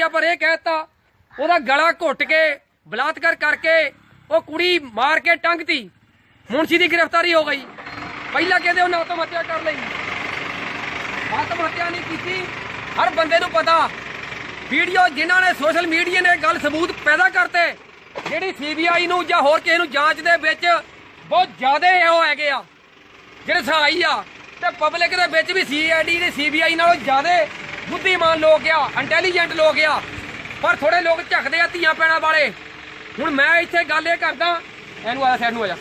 ਆ ਪਰ ਇਹ ਕਹਿਤਾ, ਉਹਦਾ ਗਲਾ ਘੁੱਟ ਕੇ ਬਲਾਤਕਾਰ ਕਰਕੇ ਉਹ ਕੁੜੀ ਮਾਰ ਕੇ ਟੰਗਤੀ ਮੁਨਸ਼ੀ ਦੀ ਗ੍ਰਿਫਤਾਰੀ ਹੋ ਗਈ। ਪਹਿਲਾਂ ਕਹਿੰਦੇ ਉਹਨੇ ਆਤਮ ਹੱਤਿਆ ਕਰ ਲਈ। ਆਤਮ ਹੱਤਿਆ ਨਹੀਂ ਕੀਤੀ। ਹਰ ਬੰਦੇ ਨੂੰ ਪਤਾ, ਵੀਡੀਓ ਜਿਨ੍ਹਾਂ ਨੇ ਸੋਸ਼ਲ ਮੀਡੀਆ ਨੇ ਗੱਲ ਸਬੂਤ ਪੈਦਾ ਕਰਤੇ, ਜਿਹੜੀ ਸੀਬੀਆਈ ਨੂੰ ਜਾਂ ਹੋਰ ਕਿਸੇ ਨੂੰ ਜਾਂਚ ਦੇ ਵਿੱਚ ਬਹੁਤ ਜ਼ਿਆਦਾ ਉਹ ਹੈਗੇ ਆ। ਜਿਹੜੇ ਸਹਾਈ ਆ, ਤੇ ਪਬਲਿਕ ਦੇ ਵਿੱਚ ਵੀ ਸੀਆਈਡੀ ਤੇ ਸੀਬੀਆਈ ਨਾਲੋਂ ਜ਼ਿਆਦਾ ਬੁੱਧੀਮਾਨ ਲੋਕ ਆ ਇੰਟੈਲੀਜੈਂਟ ਲੋਕ ਆ, ਪਰ ਥੋੜੇ ਲੋਕ ਝੱਕਦੇ ਆ ਧੀਆਂ ਪੈਣਾ ਵਾਲੇ। ਹੁਣ ਮੈਂ ਇੱਥੇ ਗੱਲ ਇਹ ਕਰਦਾ, ਇਹਨੂੰ ਆਇਆ ਸਾਈਡ ਨੂੰ ਆ ਜਾ।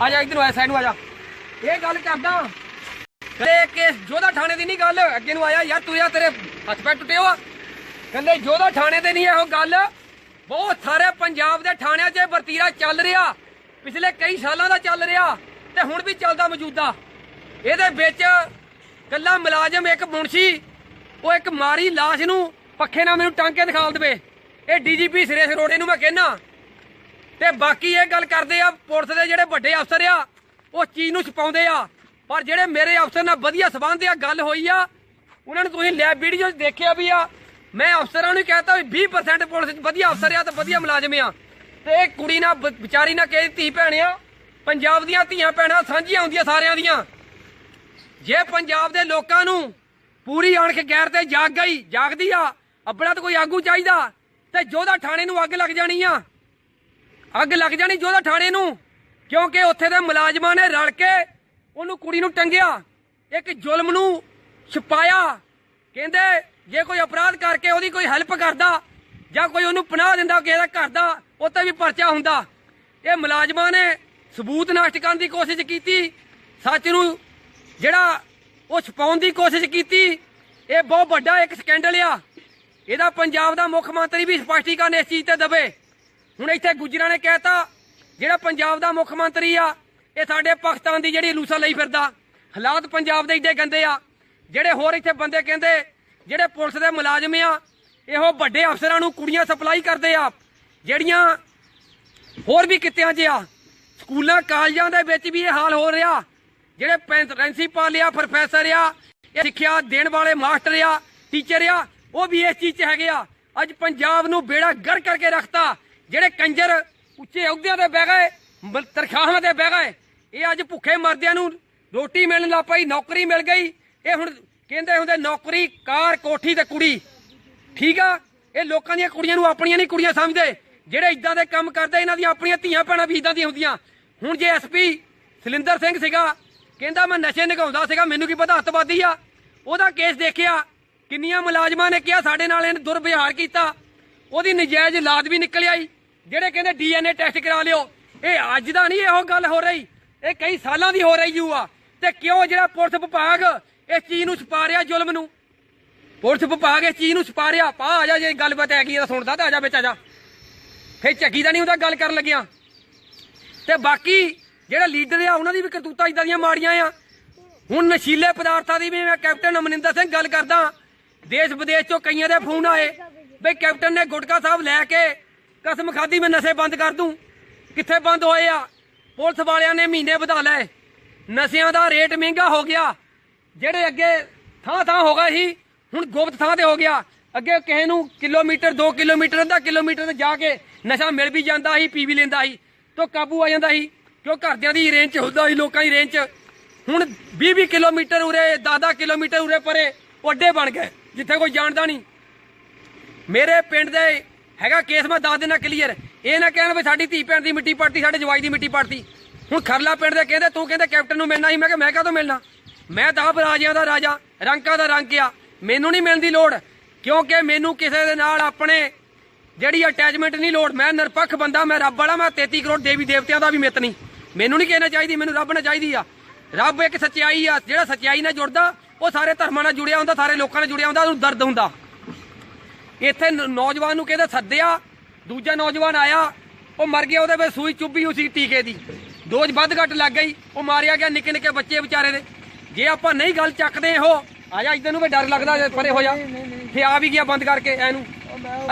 ਆ ਜਾ, ਇੱਧਰ ਨੂੰ ਸਾਈਡ ਨੂੰ ਆ ਜਾ। ਇਹ ਗੱਲ ਕਰਦਾ ਕਦੇ ਕਿ ਜੋਧਾ ਥਾਣੇ ਦੀ ਨਹੀਂ ਗੱਲ, ਅੱਗੇ ਨੂੰ ਆਇਆ, ਯਾਰ ਤੁਰਿਆ ਤੇਰੇ ਹੱਥ ਪੈ ਟੁੱਟੇ ਹੋ। ਕਹਿੰਦੇ ਜੋਧਾ ਥਾਣੇ ਦੇ ਨਹੀਂ ਇਹੋ ਗੱਲ। ਬਹੁਤ ਸਾਰੇ ਪੰਜਾਬ ਦੇ ਥਾਣਿਆਂ 'ਚ ਵਰਤੀਰਾ ਚੱਲ ਰਿਹਾ, ਪਿਛਲੇ ਕਈ ਸਾਲਾਂ ਦਾ ਚੱਲ ਰਿਹਾ, ਤੇ ਹੁਣ ਵੀ ਚੱਲਦਾ ਮੌਜੂਦਾ। ਇਹਦੇ ਵਿੱਚ ਕੱਲਾ ਮੁਲਾਜ਼ਮ, ਇੱਕ ਮੁਨਸ਼ੀ, ਉਹ ਇੱਕ ਮਾਰੀ ਲਾਸ਼ ਨੂੰ ਪੱਖੇ ਨਾਲ ਮੈਨੂੰ ਟਾਂਕੇ ਕੇ ਦਿਖਾ ਦੇਵੇ। ਇਹ ਡੀਜੀਪੀ ਸਿਰੇ ਸਰੋੜੇ ਨੂੰ ਮੈਂ ਕਹਿਣਾ ਤੇ ਬਾਕੀ ਇਹ ਗੱਲ ਕਰਦੇ ਆ, ਪੁਲਿਸ ਦੇ ਜਿਹੜੇ ਵੱਡੇ ਅਫਸਰ ਆ, ਉਹ ਚੀਜ਼ ਨੂੰ ਛਪਾਉਂਦੇ ਆ। ਪਰ ਜਿਹੜੇ ਮੇਰੇ ਅਫਸਰ ਨਾਲ ਵਧੀਆ ਸਬੰਧ ਆ, ਗੱਲ ਹੋਈ ਆ, ਉਹਨਾਂ ਨੂੰ ਤੁਸੀਂ ਲੈਬ ਵੀਡੀਓ 'ਚ ਦੇਖਿਆ ਵੀ ਆ। ਮੈਂ ਅਫਸਰਾਂ ਨੂੰ ਕਹਤਾ ਵੀ 20% ਪੁਲਿਸ 'ਚ ਵਧੀਆ ਅਫਸਰ ਆ ਤੇ ਵਧੀਆ ਮੁਲਾਜ਼ਮ ਆ। ਤੇ ਇਹ ਕੁੜੀ ਨਾਲ ਵਿਚਾਰੀ ਨਾਲ ਕਿਸੇ ਧੀ ਭੈਣ ਆ, ਪੰਜਾਬ ਦੀਆਂ ਧੀਆਂ ਭੈਣਾਂ ਸਾਂਝੀਆਂ ਹੁੰਦੀਆਂ ਸਾਰਿਆਂ ਦੀਆਂ। ਜੇ ਪੰਜਾਬ ਦੇ ਲੋਕਾਂ ਨੂੰ ਪੂਰੀ ਅਣਖ ਗੈਰ ਤੇ ਜਾਗ ਗਈ, ਜਾਗਦੀ ਆ, ਅੱਬੜਾ ਤਾਂ ਕੋਈ ਆਗੂ ਚਾਹੀਦਾ, ਤੇ ਜੋਧਾ ਥਾਣੇ ਨੂੰ ਅੱਗ ਲੱਗ ਜਾਣੀ ਆ। ਅੱਗ ਲੱਗ ਜਾਣੀ ਜੋਧਾ ਥਾਣੇ ਨੂੰ, ਕਿਉਂਕਿ ਉੱਥੇ ਦੇ ਮੁਲਾਜ਼ਮਾਂ ਨੇ ਰਲ ਕੇ ਉਹਨੂੰ ਕੁੜੀ ਨੂੰ ਟੰਗਿਆ, ਇੱਕ ਜ਼ੁਲਮ ਨੂੰ ਛੁਪਾਇਆ। ਕਹਿੰਦੇ, ਜੇ ਕੋਈ ਅਪਰਾਧ ਕਰਕੇ ਉਹਦੀ ਕੋਈ ਹੈਲਪ ਕਰਦਾ, ਜਾਂ ਕੋਈ ਉਹਨੂੰ ਪਨਾਹ ਦਿੰਦਾ, ਕਿਸੇ ਦਾ ਘਰ ਦਾ ਉੱਤੇ ਵੀ ਪਰਚਾ ਹੁੰਦਾ। ਇਹ ਮੁਲਾਜ਼ਮਾਂ ਨੇ ਸਬੂਤ ਨਸ਼ਟ ਕਰਨ ਦੀ ਕੋਸ਼ਿਸ਼ ਕੀਤੀ। ਸੱਚ ਨੂੰ ਜਿਹੜਾ ਉਹ ਛਪਾਉਣ ਦੀ ਕੋਸ਼ਿਸ਼ ਕੀਤੀ, ਇਹ ਬਹੁਤ ਵੱਡਾ ਇੱਕ ਸਕੈਂਡਲ ਆ। ਇਹਦਾ ਪੰਜਾਬ ਦਾ ਮੁੱਖ ਮੰਤਰੀ ਵੀ ਸਪਸ਼ਟੀਕਰਨ ਇਸ ਚੀਜ਼ ਤੇ ਦਵੇ। ਹੁਣ ਇੱਥੇ ਗੁਜਰਾਂ ਨੇ ਕਹਿਤਾ, ਜਿਹੜਾ ਪੰਜਾਬ ਦਾ ਮੁੱਖ ਮੰਤਰੀ ਆ, ਇਹ ਸਾਡੇ ਪਾਕਿਸਤਾਨ ਦੀ ਜਿਹੜੀ ਲੂਸਾ ਲਈ ਫਿਰਦਾ। ਹਾਲਾਤ ਪੰਜਾਬ ਦੇ ਇੱਡੇ ਗੰਦੇ ਆ। ਜਿਹੜੇ ਹੋਰ ਇੱਥੇ ਬੰਦੇ ਕਹਿੰਦੇ, ਜਿਹੜੇ ਪੁਲਿਸ ਦੇ ਮੁਲਾਜ਼ਮ ਆ, ਇਹੋ ਵੱਡੇ ਅਫਸਰਾਂ ਨੂੰ ਕੁੜੀਆਂ ਸਪਲਾਈ ਕਰਦੇ ਆ। ਜਿਹੜੀਆਂ ਹੋਰ ਵੀ ਕਿੱਤਿਆਂ 'ਚ ਆ। ਸਕੂਲਾਂ, ਕਾਲਜਾਂ ਦੇ ਵਿੱਚ ਵੀ ਇਹ ਹਾਲ ਹੋ ਰਿਹਾ। ਜਿਹੜੇ ਪ੍ਰਿੰਸੀਪਲ ਆ ਪ੍ਰੋਫੈਸਰ ਆ, ਇਹ ਸਿੱਖਿਆ ਦੇਣ ਵਾਲੇ ਮਾਸਟਰ ਆ, ਟੀਚਰ ਆ, ਉਹ ਵੀ ਇਸ ਚੀਜ਼ 'ਚ ਹੈਗੇ ਆ। ਅੱਜ ਪੰਜਾਬ ਨੂੰ ਬੇੜਾ ਗਰ ਕਰਕੇ ਰੱਖਤਾ। ਜਿਹੜੇ ਕੰਜਰ ਉੱਚੇ ਅਹੁਦਿਆਂ ਤੇ ਬਹਿ ਗਏ, ਮ- ਤੇ ਬਹਿ ਗਏ, ਇਹ ਅੱਜ ਭੁੱਖੇ ਮਰਦਿਆਂ ਨੂੰ ਰੋਟੀ ਮਿਲਣ ਲੱਗ ਪਈ, ਨੌਕਰੀ ਮਿਲ ਗਈ। ਇਹ ਹੁਣ ਕਹਿੰਦੇ ਹੁੰਦੇ ਨੌਕਰੀ, ਕਾਰ, ਕੋਠੀ ਤੇ ਕੁੜੀ। ਠੀਕ ਆ? ਇਹ ਲੋਕਾਂ ਦੀਆਂ ਕੁੜੀਆਂ ਨੂੰ ਆਪਣੀਆਂ ਨਹੀਂ ਕੁੜੀਆਂ ਸਮਝਦੇ। ਜਿਹੜੇ ਇਦਾਂ ਦੇ ਕੰਮ ਕਰਦੇ, ਇਹਨਾਂ ਦੀਆਂ ਆਪਣੀਆਂ ਧੀਆਂ ਭੈਣਾਂ ਵੀ ਇਦਾਂ ਦੀਆਂ ਹੁੰਦੀਆਂ। ਹੁਣ ਜੇ ਐਸਪੀ ਸਲਿੰਦਰ ਸਿੰਘ ਸੀਗਾ ਕਹਿੰਦਾ ਮੈਂ ਨਸ਼ੇ ਨਿਗਾਉਂਦਾ ਸੀਗਾ, ਮੈਨੂੰ ਕੀ ਪਤਾ ਹੱਤਵਾਦੀ ਆ? ਉਹਦਾ ਕੇਸ ਦੇਖਿਆ, ਕਿੰਨੀਆਂ ਮੁਲਾਜ਼ਮਾਂ ਨੇ ਕਿਹਾ ਸਾਡੇ ਨਾਲ ਇਹਨੇ ਦੁਰਵਿਹਾਰ ਕੀਤਾ। ਉਹਦੀ ਨਜਾਇਜ਼ ਲਾਦ ਵੀ ਨਿਕਲ ਆਈ, ਜਿਹੜੇ ਕਹਿੰਦੇ ਡੀਐਨਏ ਟੈਸਟ ਕਰਾ ਲਿਓ। ਇਹ ਅੱਜ ਦਾ ਨਹੀਂ ਇਹੋ ਗੱਲ ਹੋ ਰਹੀ, ਇਹ ਕਈ ਸਾਲਾਂ ਦੀ ਹੋ ਰਹੀ ਯੂ ਆ। ਤੇ ਕਿਉਂ ਜਿਹੜਾ ਪੁਲਿਸ ਵਿਭਾਗ ਇਸ ਚੀਜ਼ ਨੂੰ ਛੁਪਾ ਰਿਹਾ ਜ਼ੁਲਮ ਨੂੰ? ਪੁਲਿਸ ਵਿਭਾਗ ਇਸ ਚੀਜ਼ ਨੂੰ ਛੁਪਾ ਰਿਹਾ, ਪਾ ਆ ਜਾ, ਜੇ ਗੱਲਬਾਤ ਹੈਗੀ ਆ ਸੁਣਦਾ ਤਾਂ ਆ ਜਾ ਵਿੱਚ ਆ ਜਾ। ਫੇ ਝੱਗੀ ਦਾ ਨਹੀਂ ਹੁੰਦਾ ਗੱਲ ਕਰਨ ਲੱਗਿਆ। ਤੇ ਬਾਕੀ ਜਿਹੜੇ ਲੀਡਰ ਆ, ਉਹਨਾਂ ਦੀ ਵੀ ਕਰਤੂਤਾਂ ਇਦਾਂ ਦੀਆਂ ਮਾੜੀਆਂ ਆ। ਹੁਣ ਨਸ਼ੀਲੇ ਪਦਾਰਥਾਂ ਦੀ ਵੀ ਮੈਂ ਕੈਪਟਨ ਅਮਰਿੰਦਰ ਸਿੰਘ ਗੱਲ ਕਰਦਾ। ਦੇਸ਼ ਵਿਦੇਸ਼ ਚੋਂ ਕਈਆਂ ਦੇ ਫੋਨ ਆਏ ਬਈ ਕੈਪਟਨ ਨੇ ਗੁਟਕਾ ਸਾਹਿਬ ਲੈ ਕੇ ਕਸਮ ਖਾਦੀ ਮੈਂ ਨਸ਼ੇ ਬੰਦ ਕਰ ਦੂੰ। ਕਿੱਥੇ ਬੰਦ ਹੋਏ ਆ? ਪੁਲਿਸ ਵਾਲਿਆਂ ਨੇ ਮਹੀਨੇ ਵਧਾ ਲਏ। ਨਸ਼ਿਆਂ ਦਾ ਰੇਟ ਮਹਿੰਗਾ ਹੋ ਗਿਆ। ਜਿਹੜੇ ਅੱਗੇ ਥਾਂ ਥਾਂ ਹੋ ਗਏ ਸੀ, ਹੁਣ ਗੁਪਤ ਥਾਂ ਤੇ ਹੋ ਗਿਆ। ਅੱਗੇ ਕਿਸੇ ਨੂੰ ਕਿਲੋਮੀਟਰ 2 ਕਿਲੋਮੀਟਰ, ਅੱਧਾ ਕਿਲੋਮੀਟਰ ਤੇ ਜਾ ਕੇ ਨਸ਼ਾ ਮਿਲ ਵੀ ਜਾਂਦਾ ਸੀ, ਪੀ ਵੀ ਲੈਂਦਾ ਸੀ, ਤੋਂ ਕਾਬੂ ਆ ਜਾਂਦਾ ਸੀ। ਕਿਉਂ ਘਰਦਿਆਂ ਦੀ ਰੇਂਜ 'ਚ ਹੁੰਦਾ ਸੀ, ਲੋਕਾਂ ਦੀ ਰੇਂਜ 'ਚ? ਹੁਣ 20-20 ਕਿਲੋਮੀਟਰ ਉਰੇ 10-10 ਕਿਲੋਮੀਟਰ ਉਰੇ ਪਰੇ ਓਡੇ ਬਣ ਗਏ, ਜਿੱਥੇ ਕੋਈ ਜਾਣਦਾ ਨਹੀਂ। ਮੇਰੇ ਪਿੰਡ ਦੇ ਹੈਗਾ ਕੇਸ, ਮੈਂ ਦੱਸ ਦੇਣਾ ਕਲੀਅਰ ਇਹ ਨਾ ਕਹਿਣ ਵੀ ਸਾਡੀ ਧੀ ਭੈਣ ਦੀ ਮਿੱਟੀ ਪੜਤੀ, ਸਾਡੇ ਜਵਾਈ ਦੀ ਮਿੱਟੀ ਪੜਤੀ। ਹੁਣ ਖਰਲਾ ਪਿੰਡ ਦੇ ਕਹਿੰਦੇ, ਤੂੰ ਕਹਿੰਦੇ ਕੈਪਟਨ ਨੂੰ ਮਿਲਣਾ ਸੀ, ਮੈਂ ਕਿਹਾ ਮੈਂ ਕਾਹਤੋਂ ਮਿਲਣਾ? ਮੈਂ ਤਾਂ ਰਾਜਿਆਂ ਦਾ ਰਾਜਾ ਰੰਕਾਂ ਦਾ ਰੰਗ ਆ। ਮੈਨੂੰ ਨਹੀਂ ਮਿਲਣ ਦੀ ਲੋੜ, ਕਿਉਂਕਿ ਮੈਨੂੰ ਕਿਸੇ ਦੇ ਨਾਲ ਆਪਣੇ ਜਿਹੜੀ ਅਟੈਚਮੈਂਟ ਨਹੀਂ ਲੋੜ। ਮੈਂ ਨਿਰਪੱਖ ਬੰਦਾ, ਮੈਂ ਰੱਬ ਵਾਲਾ, ਮੈਂ 33 ਕਰੋੜ ਦੇਵੀ ਦੇਵਤਿਆਂ ਦਾ ਵੀ ਮਿੱਤ ਨਹੀਂ। ਮੈਨੂੰ ਨਹੀਂ ਕਹਿਣਾ ਚਾਹੀਦੀ ਮੈਨੂੰ ਰੱਬ ਨਾਲ ਚਾਹੀਦੀ ਆ। ਰੱਬ ਇੱਕ ਸੱਚਾਈ ਆ ਜਿਹੜਾ ਸੱਚਾਈ ਨਾਲ ਜੁੜਦਾ ਉਹ ਸਾਰੇ ਧਰਮਾਂ ਨਾਲ ਜੁੜਿਆ ਹੁੰਦਾ ਸਾਰੇ ਲੋਕਾਂ ਨਾਲ ਜੁੜਿਆ ਹੁੰਦਾ ਉਹਨੂੰ ਦਰਦ ਹੁੰਦਾ। ਇੱਥੇ ਨੌਜਵਾਨ ਨੂੰ ਕਹਿੰਦੇ ਸੱਦਿਆ ਦੂਜਾ ਨੌਜਵਾਨ ਆਇਆ ਉਹ ਮਰ ਗਿਆ ਉਹਦੇ ਵਿੱਚ ਸੂਈ ਚੁੱਭੀ ਹੋਈ ਸੀ ਟੀਕੇ ਦੀ। ਦੋਜ ਵੱਧ ਘੱਟ ਲੱਗ ਗਈ ਉਹ ਮਾਰਿਆ ਗਿਆ ਨਿੱਕੇ ਨਿੱਕੇ ਬੱਚੇ ਵਿਚਾਰੇ ਦੇ। ਜੇ ਆਪਾਂ ਨਹੀਂ ਗੱਲ ਚੱਕਦੇ ਇਹੋ ਆ ਜਾ ਇਧਰ ਨੂੰ ਵੀ ਡਰ ਲੱਗਦਾ ਪਰੇ ਹੋ ਜਾ। ਫੇ ਆ ਵੀ ਗਿਆ ਬੰਦ ਕਰਕੇ ਐਨੂੰ।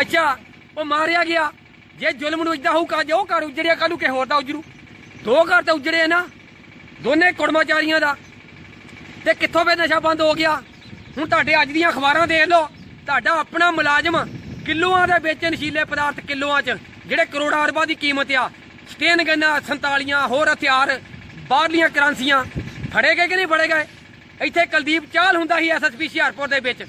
ਅੱਛਾ ਉਹ ਮਾਰਿਆ ਗਿਆ। ਜੇ ਜ਼ੁਲਮ ਨੂੰ ਇਦਾਂ ਹੋਊਗਾ ਜੇ ਉਹ ਘਰ ਉਜੜਿਆ ਕੱਲੂ ਕੇ ਹੋਰ ਦਾ ਉਜਰੂ। ਦੋ ਘਰ 'ਤੇ ਉਜੜੇ ਨਾ, ਦੋਨੇ ਕੁੜਮਾਚਾਰੀਆਂ ਦਾ। ਤੇ ਕਿੱਥੋਂ ਵੇ ਨਸ਼ਾ ਬੰਦ ਹੋ ਗਿਆ? ਹੁਣ ਤੁਹਾਡੇ ਅੱਜ ਦੀਆਂ ਅਖਬਾਰਾਂ ਦੇਖ ਲਓ, ਤੁਹਾਡਾ ਆਪਣਾ ਮੁਲਾਜ਼ਮ ਕਿਲੋਆਂ ਦੇ ਵਿੱਚ ਨਸ਼ੀਲੇ ਪਦਾਰਥ ਕਿਲੋਆਂ 'ਚ, ਜਿਹੜੇ ਕਰੋੜਾਂ ਰੁਪਏ ਦੀ ਕੀਮਤ ਆ। ਸਟੇਨ ਗੰਨਾ 47 ਹੋਰ ਹਥਿਆਰ, ਬਾਹਰਲੀਆਂ ਕਰੰਸੀਆਂ। ਫੜੇ ਗਏ ਕਿ ਨਹੀਂ ਫੜੇ ਗਏ? ਇੱਥੇ ਕੁਲਦੀਪ ਚਾਲ ਹੁੰਦਾ ਸੀ ਐਸਐਸਪੀ ਹੁਸ਼ਿਆਰਪੁਰ ਦੇ ਵਿੱਚ।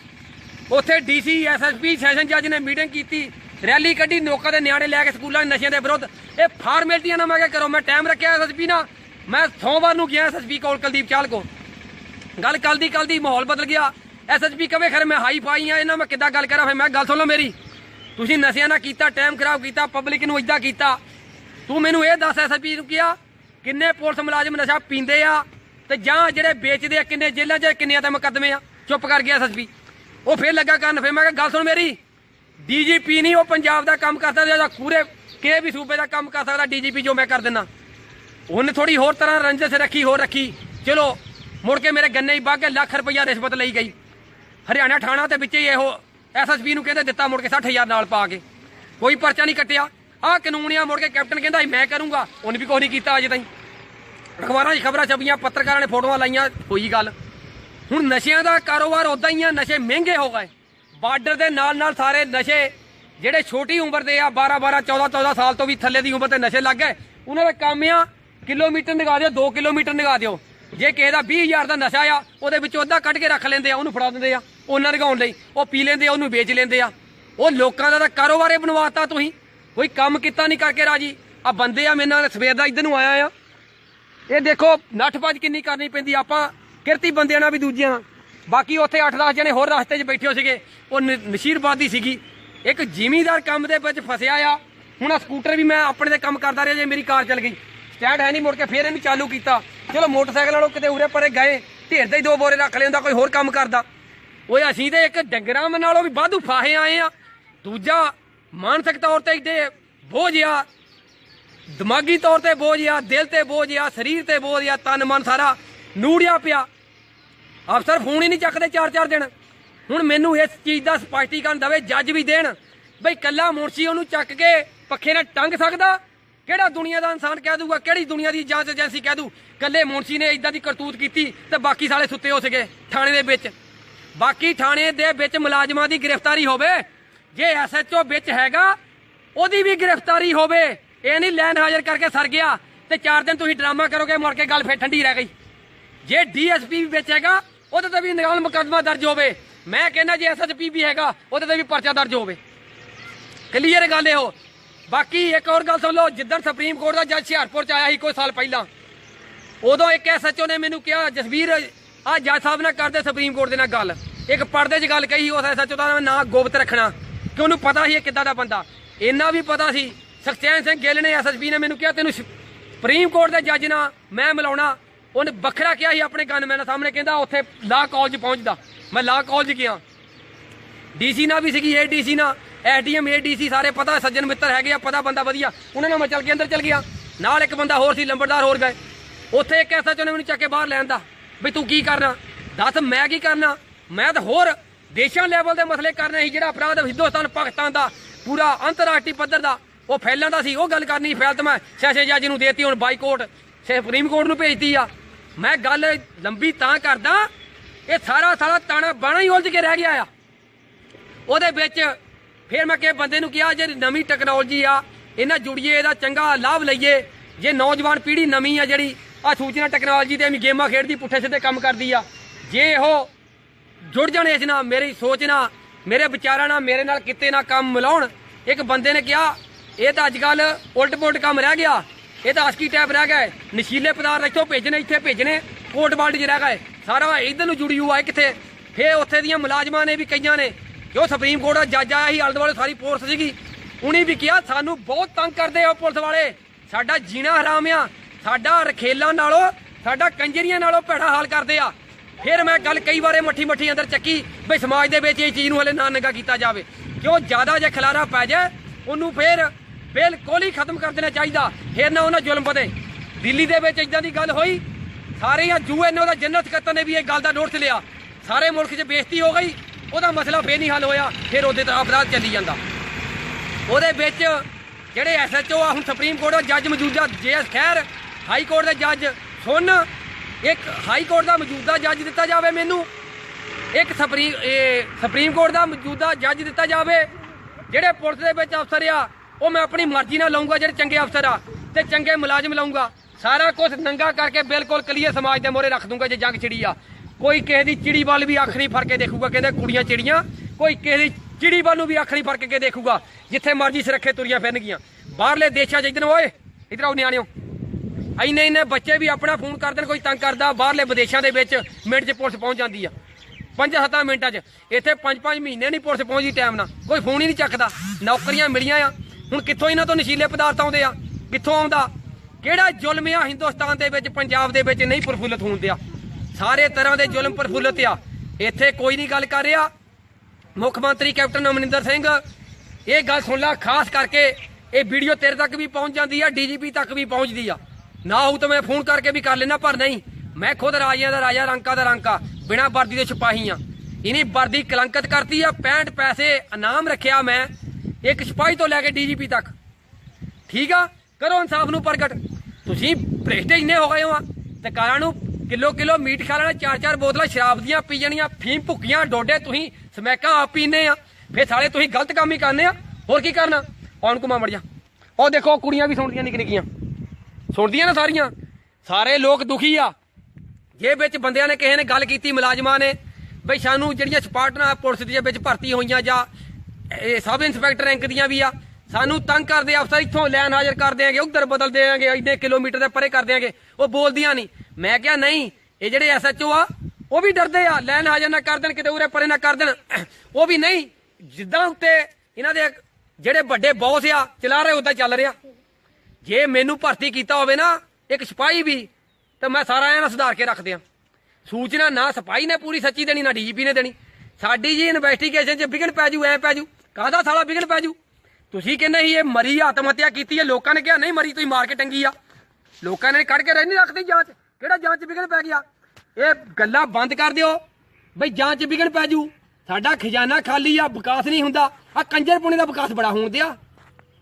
ਉੱਥੇ ਡੀਸੀ ਐਸਐਸਪੀ ਸੈਸ਼ਨ ਜੱਜ ਨੇ ਮੀਟਿੰਗ ਕੀਤੀ। ਰੈਲੀ ਕੱਢੀ ਲੋਕਾਂ ਦੇ ਨਿਆਣੇ ਲੈ ਕੇ ਸਕੂਲਾਂ ਨਸ਼ਿਆਂ ਦੇ ਵਿਰੁੱਧ। ਇਹ ਫਾਰਮੈਲਟੀਆਂ ਨਾ ਮੈਂ ਕਿਹਾ ਕਰੋ, ਮੈਂ ਟਾਈਮ ਰੱਖਿਆ ਐਸਐਸਪੀ ਨਾਲ। ਮੈਂ ਸੋਮਵਾਰ ਨੂੰ ਗਿਆ ਐਸਐਸਪੀ ਕੋਲ ਕੁਲਦੀਪ ਚਾਲ ਕੋ ਗੱਲ ਕੱਲ ਦੀ ਕੱਲ ਦੀ ਮਾਹੌਲ ਬਦਲ ਗਿਆ। ਐਸਐਸਪੀ ਕਵੇ, ਖਰੇ ਮੈਂ ਹਾਈ ਫਾਈ ਆ ਇਹਨਾਂ ਮੈਂ ਕਿੱਦਾਂ ਗੱਲ ਕਰਾਂ? ਫਿਰ ਮੈਂ ਗੱਲ ਸੁਣ ਲਓ ਮੇਰੀ। ਤੁਸੀਂ ਨਸ਼ਿਆਂ ਨਾਲ ਕੀਤਾ ਟਾਈਮ ਖਰਾਬ ਕੀਤਾ ਪਬਲਿਕ ਨੂੰ ਇਦਾਂ ਕੀਤਾ। ਤੂੰ ਮੈਨੂੰ ਇਹ ਦੱਸ ਐਸਐਸਪੀ ਨੂੰ ਕਿਹਾ, ਕਿੰਨੇ ਪੁਲਿਸ ਮੁਲਾਜ਼ਮ ਨਸ਼ਾ ਪੀਂਦੇ ਆ? ਤੇ ਜਾਂ ਜਿਹੜੇ ਵੇਚਦੇ ਆ, ਕਿੰਨੇ ਜੇਲ੍ਹਾਂ 'ਚ, ਕਿੰਨੇ ਤੇ ਮੁਕੱਦਮੇ ਆ? ਚੁੱਪ ਕਰ ਗਿਆ ਐਸਐਸਪੀ ਉਹ ਫੇਰ ਲੱਗਾ ਕਰਨ ਫੇਰ ਮੈਂ ਕਿਹਾ, ਗੱਲ ਸੁਣ ਮੇਰੀ। ਡੀਜੀਪੀ ਨਹੀਂ, ਉਹ ਪੰਜਾਬ ਦਾ ਕੰਮ ਕਰ ਸਕਦਾ, ਜਾਂ ਪੂਰੇ ਕਿਸੇ ਵੀ ਸੂਬੇ ਦਾ ਕੰਮ ਕਰ ਸਕਦਾ, ਡੀਜੀਪੀ ਜੋ ਮੈਂ ਕਰ ਦਿੰਦਾ। ਉਹਨੇ ਥੋੜੀ ਹੋਰ ਤਰ੍ਹਾਂ ਰੰਜਸ ਰੱਖੀ, ਹੋਰ ਰੱਖੀ। ਚਲੋ, ਮੁੜ ਕੇ ਮੇਰੇ ਗੰਨੇ ਹੀ ਬਾਗੇ ਲੱਖ ਰੁਪਈਆ ਰਿਸ਼ਵਤ ਲਈ ਗਈ। ਹਰਿਆਣਾ ਥਾਣਾ ਤੇ ਵਿੱਚ ਹੀ ਇਹੋ ਐਸਐਸਪੀ ਨੂੰ ਕਹਿੰਦੇ ਦਿੱਤਾ, ਮੁੜ ਕੇ 60000 ਨਾਲ ਪਾ ਕੇ। ਕੋਈ ਪਰਚਾ ਨਹੀਂ ਕੱਟਿਆ। ਆਹ ਕਾਨੂੰਨ ਆ, ਮੁੜ ਕੇ ਕੈਪਟਨ ਕਹਿੰਦਾ ਮੈਂ ਕਰੂੰਗਾ। ਉਹਨੇ ਵੀ ਕੁਛ ਨਹੀਂ ਕੀਤਾ ਅਜੇ ਤਾਈਂ। ਅਖਬਾਰਾਂ 'ਚ ਖਬਰਾਂ ਛਪੀਆਂ, ਪੱਤਰਕਾਰਾਂ ਨੇ ਫੋਟੋਆਂ ਲਾਈਆਂ, ਹੋਈ ਗੱਲ। ਹੁਣ ਨਸ਼ਿਆਂ ਦਾ ਕਾਰੋਬਾਰ ਉਦਾਂ ਹੀ ਆ, ਨਸ਼ੇ ਮਹਿੰਗੇ ਹੋ ਗਏ। ਬਾਰਡਰ ਦੇ ਨਾਲ ਨਾਲ ਸਾਰੇ ਨਸ਼ੇ ਜਿਹੜੇ ਛੋਟੀ ਉਮਰ ਦੇ ਆ 12 12 14 14 ਸਾਲ ਤੋਂ ਵੀ ਥੱਲੇ ਦੀ ਉਮਰ ਤੇ ਨਸ਼ੇ ਲੱਗ ਗਏ। ਉਹਨਾਂ ਦਾ ਕੰਮ ਆ, ਕਿਲੋਮੀਟਰ ਨਿਗਾ ਦਿਓ 2 ਕਿਲੋਮੀਟਰ ਨਿਗਾ ਦਿਓ। ਜੇ ਕਿਸੇ ਦਾ 20000 ਦਾ ਨਸ਼ਾ ਆ, ਉਹਦੇ ਵਿੱਚੋਂ ਅੱਧਾ ਕੱਢ ਕੇ ਰੱਖ ਲੈਂਦੇ ਆ, ਉਹਨੂੰ ਫੜਾ ਦਿੰਦੇ ਆ, ਉਹਨਾਂ ਨਿਗਾਉਣ ਲਈ। ਉਹ ਪੀ ਲੈਂਦੇ ਆ, ਉਹਨੂੰ ਵੇਚ ਲੈਂਦੇ ਆ। ਉਹ ਲੋਕਾਂ ਦਾ ਤਾਂ ਕਾਰੋਬਾਰ ਹੀ ਬਣਵਾਤਾ ਤੁਸੀਂ। ਕੋਈ ਕੰਮ ਕੀਤਾ ਨਹੀਂ ਕਰਕੇ ਰਾਜੀ। ਆ ਬੰਦੇ ਆ ਮੇਰੇ ਨਾਲ, ਸਵੇਰ ਦਾ ਇੱਧਰ ਨੂੰ ਆਇਆ ਆ। ਇਹ ਦੇਖੋ ਨੱਠ ਭੱਜ ਕਿੰਨੀ ਕਰਨੀ ਪੈਂਦੀ ਆਪਾਂ ਕਿਰਤੀ ਬੰਦਿਆਂ ਨਾਲ ਵੀ ਦੂਜਿਆਂ ਬਾਕੀ ਉੱਥੇ 8-10 ਜਣੇ ਹੋਰ ਰਸਤੇ 'ਚ ਬੈਠੇ ਹੋ ਸੀਗੇ। ਉਹ ਨਸ਼ੀਰਵਾਦੀ ਸੀਗੀ। ਇੱਕ ਜ਼ਿਮੀਦਾਰ ਕੰਮ ਦੇ ਵਿੱਚ ਫਸਿਆ ਆ। ਹੁਣ ਆ ਸਕੂਟਰ ਵੀ ਮੈਂ ਆਪਣੇ ਦੇ ਕੰਮ ਕਰਦਾ ਰਿਹਾ ਜੇ ਮੇਰੀ ਕਾਰ ਚੱਲ ਗਈ। ਸਟੈਂਡ ਹੈ ਨਹੀਂ ਮੁੜ ਕੇ ਫੇਰ ਇਹਨੂੰ ਚਾਲੂ ਕੀਤਾ। ਚਲੋ ਮੋਟਰਸਾਈਕਲ ਵਾਲੋ ਕਿਤੇ ਉਰੇ ਪਰੇ ਗਏ, ਢੇਰ ਦੇ ਹੀ ਦੋ ਬੋਰੇ ਰੱਖ ਲੈਂਦਾ ਕੋਈ ਹੋਰ ਕੰਮ ਕਰਦਾ। ਓਏ ਅਸੀਂ ਤੇ ਇੱਕ ਡੰਗਰਾਂ ਨਾਲੋਂ ਵੀ ਵਾਧੂ ਫਾਹੇ ਆਏ ਆ। ਦੂਜਾ ਮਾਨਸਿਕ ਤੌਰ ਤੇ ਇੱਡੇ ਬੋਝ ਆ। ਦਿਮਾਗੀ ਤੌਰ ਤੇ ਬੋਝ ਆ, ਦਿਲ ਤੇ ਬੋਝ ਆ, ਸਰੀਰ ਤੇ ਬੋਝ ਆ, ਤਨ ਮਨ ਸਾਰਾ ਨੂੜਿਆ ਪਿਆ। ਅਫਸਰ ਫੋਨ ਹੀ ਨਹੀਂ ਚੱਕਦੇ ਚਾਰ ਚਾਰ ਦਿਨ। ਹੁਣ ਮੈਨੂੰ ਇਸ ਚੀਜ਼ ਦਾ ਸਪਸ਼ਟੀਕਰਨ ਦਵੇ, ਜੱਜ ਵੀ ਦੇਣ। ਬਈ ਕੱਲਾ ਮੁਨਸ਼ੀ ਉਹਨੂੰ ਚੱਕ ਕੇ ਪੱਖੇ ਨਾਲ ਟੰਗ ਸਕਦਾ? ਕਿਹੜਾ ਦੁਨੀਆ ਦਾ ਇਨਸਾਨ ਕਹਿ ਦੂਗਾ, ਕਿਹੜੀ ਦੁਨੀਆ ਦੀ ਜਾਂਚ ਏਜੰਸੀ ਕਹਿ ਦੂ? ਕੱਲੇ ਮੁਨਸ਼ੀ ਨੇ ਇਦਾਂ ਦੀ ਕਰਤੂਤ ਕੀਤੀ ਤੇ ਬਾਕੀ ਸਾਲੇ ਸੁੱਤੇ ਹੋ ਸੀਗੇ ਥਾਣੇ ਦੇ ਵਿੱਚ। ਬਾਕੀ ਥਾਣੇ ਦੇ ਵਿੱਚ ਮੁਲਾਜ਼ਮਾਂ ਦੀ ਗ੍ਰਿਫਤਾਰੀ ਹੋਵੇ, ਜੇ ਐਸਐਚਓ ਵਿੱਚ ਹੈਗਾ, ਉਹਦੀ ਵੀ ਗ੍ਰਿਫਤਾਰੀ ਹੋਵੇ। ਇਹ ਨਹੀਂ ਲੈਣ ਹਾਜ਼ਰ ਕਰਕੇ ਸਰ ਗਿਆ ਤੇ ਚਾਰ ਦਿਨ ਤੁਸੀਂ ਡਰਾਮਾ ਕਰੋਗੇ, ਮੁੜ ਕੇ ਗੱਲ ਫੇਰ ਠੰਡੀ ਰਹਿ ਗਈ। ਜੇ ਡੀਐਸਪੀ ਵੀ ਵਿੱਚ ਹੈਗਾ ਉਹਦੇ ਤੇ ਵੀ ਨਿਗਾਲ ਮੁਕੱਦਮਾ ਦਰਜ ਹੋਵੇ। ਮੈਂ ਕਹਿੰਦਾ ਜੇ ਐਸਐਚਪੀ ਵੀ ਹੈਗਾ, ਉਹਦੇ ਤੇ ਵੀ ਪਰਚਾ ਦਰਜ ਹੋਵੇ। ਕਲੀਅਰ ਗੱਲ ਇਹੋ ਬਾਕੀ ਇੱਕ ਹੋਰ ਗੱਲ ਸੁਣ ਲਓ, ਜਿੱਦਣ ਸੁਪਰੀਮ ਕੋਰਟ ਦਾ ਜੱਜ ਹੁਸ਼ਿਆਰਪੁਰ ਚ ਆਇਆ ਸੀ ਕੋਈ ਸਾਲ ਪਹਿਲਾਂ, ਉਦੋਂ ਇੱਕ ਐਸਐਚਓ ਨੇ ਮੈਨੂੰ ਕਿਹਾ, ਜਸਵੀਰ ਆ ਜੱਜ ਸਾਹਿਬ ਨਾਲ ਕਰਦੇ ਸੁਪਰੀਮ ਕੋਰਟ ਦੇ ਨਾਲ ਗੱਲ। ਇੱਕ ਪਰਦੇ 'ਚ ਗੱਲ ਕਹੀ ਉਸ ਐਸਐਚਓ ਦਾ ਨਾਂ ਗੋਪਤ ਰੱਖਣਾ, ਕਿ ਉਹਨੂੰ ਪਤਾ ਸੀ ਇਹ ਕਿੱਦਾਂ ਦਾ ਬੰਦਾ। ਇੰਨਾ ਵੀ ਪਤਾ ਸੀ, ਸਖਚੈਨ ਸਿੰਘ ਗਿੱਲ ਨੇ ਐਸਐਸਪੀ ਨੇ ਮੈਨੂੰ ਕਿਹਾ, ਤੈਨੂੰ ਸੁਪਰੀਮ ਕੋਰਟ ਦੇ ਜੱਜ ਨਾਲ ਮੈਂ ਮਿਲਾਉਣਾ। ਉਹਨੇ ਵੱਖਰਾ ਕਿਹਾ ਸੀ ਆਪਣੇ ਗਨਮੈਨ ਸਾਹਮਣੇ, ਕਹਿੰਦਾ ਉੱਥੇ ਲਾ ਕਾਲਜ ਪਹੁੰਚਦਾ। ਮੈਂ ਲਾ ਕਾਲਜ ਗਿਆ। ਡੀਸੀ ਨਾਲ ਵੀ ਸੀਗੀ ਇਹ ਏਡੀਸੀ ਨਾਲ। ਐਸਡੀਐਮ ਏਡੀਸੀ ਸਾਰੇ ਪਤਾ, ਸੱਜਣ ਮਿੱਤਰ ਹੈਗੇ ਆ, ਪਤਾ ਬੰਦਾ ਵਧੀਆ। ਉਹਨਾਂ ਨਾਲ ਮੈਂ ਚੱਲ ਕੇ ਅੰਦਰ ਚੱਲ ਗਿਆ। ਨਾਲ ਇੱਕ ਬੰਦਾ ਹੋਰ ਸੀ, ਲੰਬੜਦਾਰ ਹੋਰ ਗਏ। ਉੱਥੇ ਇੱਕ ਐਸਾ ਚੋਂ ਨੇ ਮੈਨੂੰ ਚੱਕ ਕੇ ਬਾਹਰ ਲੈਣ ਦਾ, ਵੀ ਤੂੰ ਕੀ ਕਰਨਾ? ਦੱਸ, ਮੈਂ ਕੀ ਕਰਨਾ? ਮੈਂ ਤਾਂ ਹੋਰ ਦੇਸ਼ਾਂ ਲੈਵਲ ਦੇ ਮਸਲੇ ਕਰਨੇ ਸੀ, ਜਿਹੜਾ ਅਪਰਾਧ ਹਿੰਦੁਸਤਾਨ, ਪਾਕਿਸਤਾਨ ਦਾ, ਪੂਰਾ ਅੰਤਰਰਾਸ਼ਟਰੀ ਪੱਧਰ ਦਾ, ਉਹ ਫੈਲਣ ਦਾ ਸੀ, ਉਹ ਗੱਲ ਕਰਨੀ ਫੈਲ ਤਾਂ ਮੈਂ ਸੈਸ਼ਨ ਜੱਜ ਨੂੰ ਦੇਤੀ, ਹੁਣ ਬਾਈਕੋਟ ਸੁਪਰੀਮ ਕੋਰਟ ਨੂੰ ਭੇਜਤੀ ਆ। ਮੈਂ ਗੱਲ ਲੰਬੀ ਤਾਂ ਕਰਦਾ, ਇਹ ਸਾਰਾ ਸਾਰਾ ਤਾਣਾ ਬਾਣਾ ਹੀ ਉਲਝ ਕੇ ਰਹਿ ਗਿਆ ਆ। ਉਹਦੇ ਵਿੱਚ ਫਿਰ ਮੈਂ ਕਿਸੇ ਬੰਦੇ ਨੂੰ ਕਿਹਾ, ਜੇ ਨਵੀਂ ਟੈਕਨੋਲੋਜੀ ਆ, ਇਹਨਾਂ ਜੁੜੀਏ, ਇਹਦਾ ਚੰਗਾ ਲਾਭ ਲਈਏ, ਜੇ ਨੌਜਵਾਨ ਪੀੜ੍ਹੀ ਨਵੀਂ ਆ ਜਿਹੜੀ ਆ ਸੂਚਨਾ ਟੈਕਨੋਲੋਜੀ ਤੇ ਐਵੇਂ ਗੇਮਾਂ ਖੇਡਦੀ, ਪੁੱਠੇ ਸਿੱਧੇ ਕੰਮ ਕਰਦੀ ਆ, ਜੇ ਉਹ ਜੁੜ ਜਾਣ ਇਸ ਨਾਲ, ਮੇਰੀ ਸੋਚ ਨਾਲ, ਮੇਰੇ ਵਿਚਾਰਾਂ ਨਾਲ, ਮੇਰੇ ਨਾਲ ਕਿਤੇ ਨਾ ਕੰਮ ਮਿਲਾਉਣ, ਇੱਕ ਬੰਦੇ ਨੇ ਕਿਹਾ, ਇਹ ਤਾਂ ਅੱਜ ਕੱਲ ਉਲਟ ਪੁਲਟ ਕੰਮ ਰਹਿ ਗਿਆ। ਇਹ ਤਾਂ ਆਸਕੀ ਟੈਪ ਰਹਿ ਗਿਆ ਨਸ਼ੀਲੇ ਪਦਾਰਥ ਇੱਥੋਂ ਭੇਜਣੇ, ਇੱਥੇ ਭੇਜਣੇ ਕੋਟ ਬਾਲਟ 'ਚ ਰਹਿ ਗਏ ਸਾਰਾ ਇਧਰ ਨੂੰ ਜੁੜੀ ਹੋਇਆ ਕਿੱਥੇ? ਫੇਰ ਉੱਥੇ ਦੀਆਂ ਮੁਲਾਜ਼ਮਾਂ ਨੇ ਵੀ ਕਈਆਂ ਨੇ। ਜੋ ਸੁਪਰੀਮ ਕੋਰਟ ਦਾ ਜੱਜ ਆਇਆ ਸੀ, ਆਲੇ ਦੁਆਲੇ ਸਾਰੀ ਫੋਰਸ ਸੀਗੀ। ਉਹਨੇ ਵੀ ਕਿਹਾ, ਸਾਨੂੰ ਬਹੁਤ ਤੰਗ ਕਰਦੇ ਆ ਪੁਲਿਸ ਵਾਲੇ। ਸਾਡਾ ਜੀਣਾ ਹਰਾਮ ਆ। ਸਾਡਾ ਰਖੇਲਾਂ ਨਾਲੋਂ, ਸਾਡਾ ਕੰਜਰੀਆਂ ਨਾਲੋਂ ਭੈੜਾ ਹਾਲ ਕਰਦੇ ਆ। ਫਿਰ ਮੈਂ ਗੱਲ ਕਈ ਵਾਰੇ ਮੱਠੀ ਮੱਠੀ ਅੰਦਰ ਚੱਕੀ ਵੀ ਸਮਾਜ ਦੇ ਵਿੱਚ ਇਹ ਚੀਜ਼ ਨੂੰ ਹਲੇ ਨਾ ਨੰਗਾ ਕੀਤਾ ਜਾਵੇ। ਕਿਉਂ? ਜ਼ਿਆਦਾ ਜੇ ਖਲਾਰਾ ਪੈ ਜਾਏ, ਉਹਨੂੰ ਫਿਰ ਬਿਲਕੁਲ ਹੀ ਖਤਮ ਕਰ ਦੇਣਾ ਚਾਹੀਦਾ। ਫਿਰ ਨਾ ਉਹਨਾਂ ਜ਼ੁਲਮ ਵਧੇ। ਦਿੱਲੀ ਦੇ ਵਿੱਚ ਇਦਾਂ ਦੀ ਗੱਲ ਹੋਈ ਸਾਰੇ ਆ ਯੂਐਨਓ ਦਾ ਜਨਰਲ ਸਕੱਤਰ ਨੇ ਵੀ ਇਹ ਗੱਲ ਦਾ ਨੋਟਿਸ ਲਿਆ। ਸਾਰੇ ਮੁਲਕ 'ਚ ਬੇਇੱਜ਼ਤੀ ਹੋ ਗਈ, ਉਹਦਾ ਮਸਲਾ ਫੇਰ ਨਹੀਂ ਹੱਲ ਹੋਇਆ, ਫਿਰ ਉਹਦੇ ਤਰ੍ਹਾਂ ਅਪਰਾਧ ਚੱਲੀ ਜਾਂਦਾ। ਉਹਦੇ ਵਿੱਚ ਜਿਹੜੇ ਐਸਐਚਓ ਆ, ਹੁਣ ਸੁਪਰੀਮ ਕੋਰਟ ਦਾ ਜੱਜ ਮੌਜੂਦਾ ਜੇਐਸ ਖੈਰ, ਹਾਈ ਕੋਰਟ ਦੇ ਜੱਜ ਸੁਣ ਇੱਕ ਹਾਈ ਕੋਰਟ ਦਾ ਮੌਜੂਦਾ ਜੱਜ ਦਿੱਤਾ ਜਾਵੇ ਮੈਨੂੰ। ਇੱਕ ਸੁਪਰੀਮ ਇਹ ਸੁਪਰੀਮ ਕੋਰਟ ਦਾ ਮੌਜੂਦਾ ਜੱਜ ਦਿੱਤਾ ਜਾਵੇ, ਜਿਹੜੇ ਪੁਲਿਸ ਦੇ ਵਿੱਚ ਅਫਸਰ ਆ ਉਹ ਮੈਂ ਆਪਣੀ ਮਰਜ਼ੀ ਨਾਲ ਲਾਉਂਗਾ ਜਿਹੜੇ ਚੰਗੇ ਅਫਸਰ ਆ ਤੇ ਚੰਗੇ ਮੁਲਾਜ਼ਮ ਲਾਉਂਗਾ। ਸਾਰਾ ਕੁਝ ਨੰਗਾ ਕਰਕੇ ਬਿਲਕੁਲ ਕਲੀਅਰ ਸਮਾਜ ਦੇ ਮੋਹਰੇ ਰੱਖ ਦੂੰਗਾ ਜੇ ਜੰਗ ਚਿੜੀ ਆ। ਕੋਈ ਕਿਸੇ ਦੀ ਚਿੜੀ ਵੱਲ ਵੀ ਅੱਖ ਨਹੀਂ ਫੜ ਕੇ ਦੇਖੂਗਾ, ਕਹਿੰਦੇ ਕੁੜੀਆਂ ਚਿੜੀਆਂ। ਕੋਈ ਕਿਸੇ ਦੀ ਚਿੜੀ ਵੱਲ ਨੂੰ ਵੀ ਅੱਖ ਨਹੀਂ ਫੜ ਕੇ ਦੇਖੂਗਾ, ਜਿੱਥੇ ਮਰਜ਼ੀ ਸੁਰੱਖੇ ਤੁਰੀਆਂ ਫਿਰਨਗੀਆਂ। ਬਾਹਰਲੇ ਦੇਸ਼ਾਂ 'ਚ ਇਧਰ ਓਏ, ਇਧਰ ਆਓ ਨਿਆਣਿਓ। ਇੰਨੇ ਇੰਨੇ ਬੱਚੇ ਵੀ ਆਪਣਾ ਫੋਨ ਕਰਦੇ ਨੇ ਕੋਈ ਤੰਗ ਕਰਦਾ, ਬਾਹਰਲੇ ਵਿਦੇਸ਼ਾਂ ਦੇ ਵਿੱਚ ਮਿੰਟ 'ਚ ਪੁਲਿਸ ਪਹੁੰਚ ਜਾਂਦੀ ਆ। ਪੰਜ ਸੱਤਾਂ ਮਿੰਟਾਂ 'ਚ, ਇੱਥੇ ਪੰਜ ਪੰਜ ਮਹੀਨੇ ਨਹੀਂ ਪੁਲਿਸ ਪਹੁੰਚਦੀ ਟਾਈਮ ਨਾਲ। ਕੋਈ ਫੋਨ ਹੀ ਨਹੀਂ ਚੱਕਦਾ, ਨੌਕਰੀਆਂ ਮਿਲੀਆਂ ਆ। ਹੁਣ ਕਿੱਥੋਂ ਇਹਨਾਂ ਤੋਂ ਨਸ਼ੀਲੇ ਪਦਾਰਥ ਆਉਂਦੇ ਆ? ਕਿੱਥੋਂ ਆਉਂਦਾ? ਕਿਹੜਾ ਜ਼ੁਲਮ ਆ ਹਿੰਦੁਸਤਾਨ ਦੇ ਵਿੱਚ, ਪੰਜਾਬ ਦੇ ਵਿੱਚ ਨਹੀਂ ਪ੍ਰਫੁੱਲਤ ਹੋਣ ਦਿਆ? ਸਾਰੇ ਤਰ੍ਹਾਂ ਦੇ ਜ਼ੁਲਮ ਪ੍ਰਫੁੱਲਤ ਆ। ਇੱਥੇ ਕੋਈ ਨਹੀਂ ਗੱਲ ਕਰ ਰਿਹਾ। ਮੁੱਖ ਮੰਤਰੀ ਕੈਪਟਨ ਅਮਰਿੰਦਰ ਸਿੰਘ, ਇਹ ਗੱਲ ਸੁਣ ਲੈ, ਖਾਸ ਕਰਕੇ ਇਹ ਵੀਡੀਓ ਤੇਰੇ ਤੱਕ ਵੀ ਪਹੁੰਚ ਜਾਂਦੀ ਆ, ਡੀਜੀਪੀ ਤੱਕ ਵੀ ਪਹੁੰਚਦੀ ਆ। ਨਾ ਹੋ ਤਾਂ ਮੈਂ ਫੋਨ ਕਰਕੇ ਵੀ ਕਰ ਲੈਣਾ ਪਰ ਨਹੀਂ। ਮੈਂ ਖੁਦ ਰਾਜਿਆਂ ਦਾ ਰਾਜਾ, ਰੰਕਾ ਦਾ ਰੰਕਾ ਬਿਨਾ ਵਰਦੀ ਦੇ ਸਿਪਾਹੀ ਆ। ਇਹਨੇ ਵਰਦੀ ਕਲੰਕਤ ਕਰਤੀ ਆ 65 ਪੈਸੇ ਇਨਾਮ ਰੱਖਿਆ ਮੈਂ। ਇੱਕ ਸਿਪਾਹੀ ਤੋਂ ਲੈ ਕੇ ਡੀਜੀਪੀ ਤੱਕ। ਠੀਕ ਆ? ਕਰੋ ਇਨਸਾਫ ਨੂੰ ਪ੍ਰਗਟ। ਤੁਸੀਂ ਭ੍ਰਿਸ਼ਟ ਇੰਨੇ ਹੋ ਗਏ ਹੋ ਤੇ ਕਾਰਾਂ ਨੂੰ ਕਿਲੋ ਕਿਲੋ ਮੀਟ ਖਾ ਲੈਣਾ, ਚਾਰ ਚਾਰ ਬੋਤਲਾਂ ਸ਼ਰਾਬ ਦੀਆਂ ਪੀ ਜਾਣੀਆਂ, ਫੀਮ ਭੁੱਕੀਆਂ ਡੋਡੇ ਤੁਸੀਂ ਸਮੈਕਾਂ ਆਪ ਪੀਨੇ ਆ। ਫੇਰ ਸਾਲੇ ਤੁਸੀਂ ਗਲਤ ਕੰਮ ਹੀ ਕਰਨੇ ਆ। ਹੋਰ ਕੀ ਕਰਨਾ? ਔਣ ਕੁਮਾ ਮੜ ਜਾ? ਉਹ ਦੇਖੋ, ਕੁੜੀਆਂ ਵੀ ਸੁਣਦੀਆਂ ਨਿੱਕ ਨਿੱਕੀਆਂ। ਸੁਣਦੀਆਂ ਨਾ ਸਾਰੀਆਂ। ਸਾਰੇ ਲੋਕ ਦੁਖੀ ਆ। ਜੇ ਵਿੱਚ ਬੰਦਿਆਂ ਨੇ ਕਿਸੇ ਨੇ ਗੱਲ ਕੀਤੀ, ਮੁਲਾਜ਼ਮਾਂ ਨੇ। ਬਈ ਸਾਨੂੰ ਜਿਹੜੀਆਂ ਸਪਾਰਟਨਾਂ ਪੁਲਿਸ ਦੀਆਂ ਵਿੱਚ ਭਰਤੀ ਹੋਈਆਂ ਜਾਂ ਇਹ ਸਬ ਇੰਸਪੈਕਟਰ ਰੈਂਕ ਦੀਆਂ ਵੀ ਆ। ਸਾਨੂੰ ਤੰਗ ਕਰਦੇ ਅਫਸਰ, ਇੱਥੋਂ ਲੈਣ ਹਾਜ਼ਰ ਕਰ ਦਿਆਂਗੇ, ਉਧਰ ਬਦਲ ਦੇਾਂਗੇ ਇੰਨੇ ਕਿਲੋਮੀਟਰ ਦੇ ਪਰੇ ਕਰ ਦਿਆਂਗੇ। ਉਹ ਬੋਲਦੀਆਂ ਨਹੀਂ। ਮੈਂ ਕਿਹਾ, ਨਹੀਂ, ਇਹ ਜਿਹੜੇ ਐਸਐਚਓ ਆ, ਉਹ ਵੀ ਡਰਦੇ ਆ। ਲੈਣ ਹਾਜ਼ਰ ਨਾ ਕਰ ਦੇਣ, ਕਿਤੇ ਉਰੇ ਪਰੇ ਨਾ ਕਰ ਦੇਣ। ਉਹ ਵੀ ਨਹੀਂ। ਜਿੱਦਾਂ ਉੱਤੇ ਇਹਨਾਂ ਦੇ ਜਿਹੜੇ ਵੱਡੇ ਬੌਸ ਆ, ਚਲਾ ਰਹੇ, ਉਦਾਂ ਚੱਲ ਰਿਹਾ। ਜੇ ਮੈਨੂੰ ਭਰਤੀ ਕੀਤਾ ਹੋਵੇ ਨਾ, ਇੱਕ ਸਿਪਾਹੀ ਵੀ, ਤਾਂ ਮੈਂ ਸਾਰਾ ਇਹਨਾਂ ਸੁਧਾਰ ਕੇ ਰੱਖ ਦਿਆਂ। ਸੂਚਨਾ ਨਾ, ਸਿਪਾਹੀ ਨੇ ਪੂਰੀ ਸੱਚੀ ਦੇਣੀ, ਨਾ ਡੀਜੀਪੀ ਨੇ ਦੇਣੀ। ਸਾਡੀ ਜੀ ਇਨਵੈਸਟੀਗੇਸ਼ਨ 'ਚ ਵਿਗੜ ਪੈ ਜੂ, ਐ ਪੈ ਜੂ। ਕਾਹਦਾ ਸਾਲਾ ਵਿਗੜ ਪੈ ਜੂ? ਤੁਸੀਂ ਕਹਿੰਦੇ ਸੀ ਇਹ ਮਰੀ ਆਤਮ ਹੱਤਿਆ ਕੀਤੀ ਹੈ। ਲੋਕਾਂ ਨੇ ਕਿਹਾ, ਨਹੀਂ ਮਰੀ, ਤੁਸੀਂ ਮਾਰ ਕੇ ਟੰਗੀ ਆ। ਲੋਕਾਂ ਨੇ ਕੱਢ ਕੇ ਰਹਿ ਨਹੀਂ ਰੱਖਦੀ ਜਾਂਚ। ਕਿਹੜਾ ਜਾਂਚ 'ਚ ਪੈ ਗਿਆ? ਇਹ ਗੱਲਾਂ ਬੰਦ ਕਰ ਦਿਓ। ਬਈ ਜਾਂਚ 'ਚ ਵਿਗੜ ਪੈ ਜੂ। ਸਾਡਾ ਖਜ਼ਾਨਾ ਖਾਲੀ ਆ, ਵਿਕਾਸ ਨਹੀਂ ਹੁੰਦਾ। ਆ ਕੰਜਰਪੁਣੇ ਦਾ ਵਿਕਾਸ ਬੜਾ ਹੋਣ ਦਿਆ।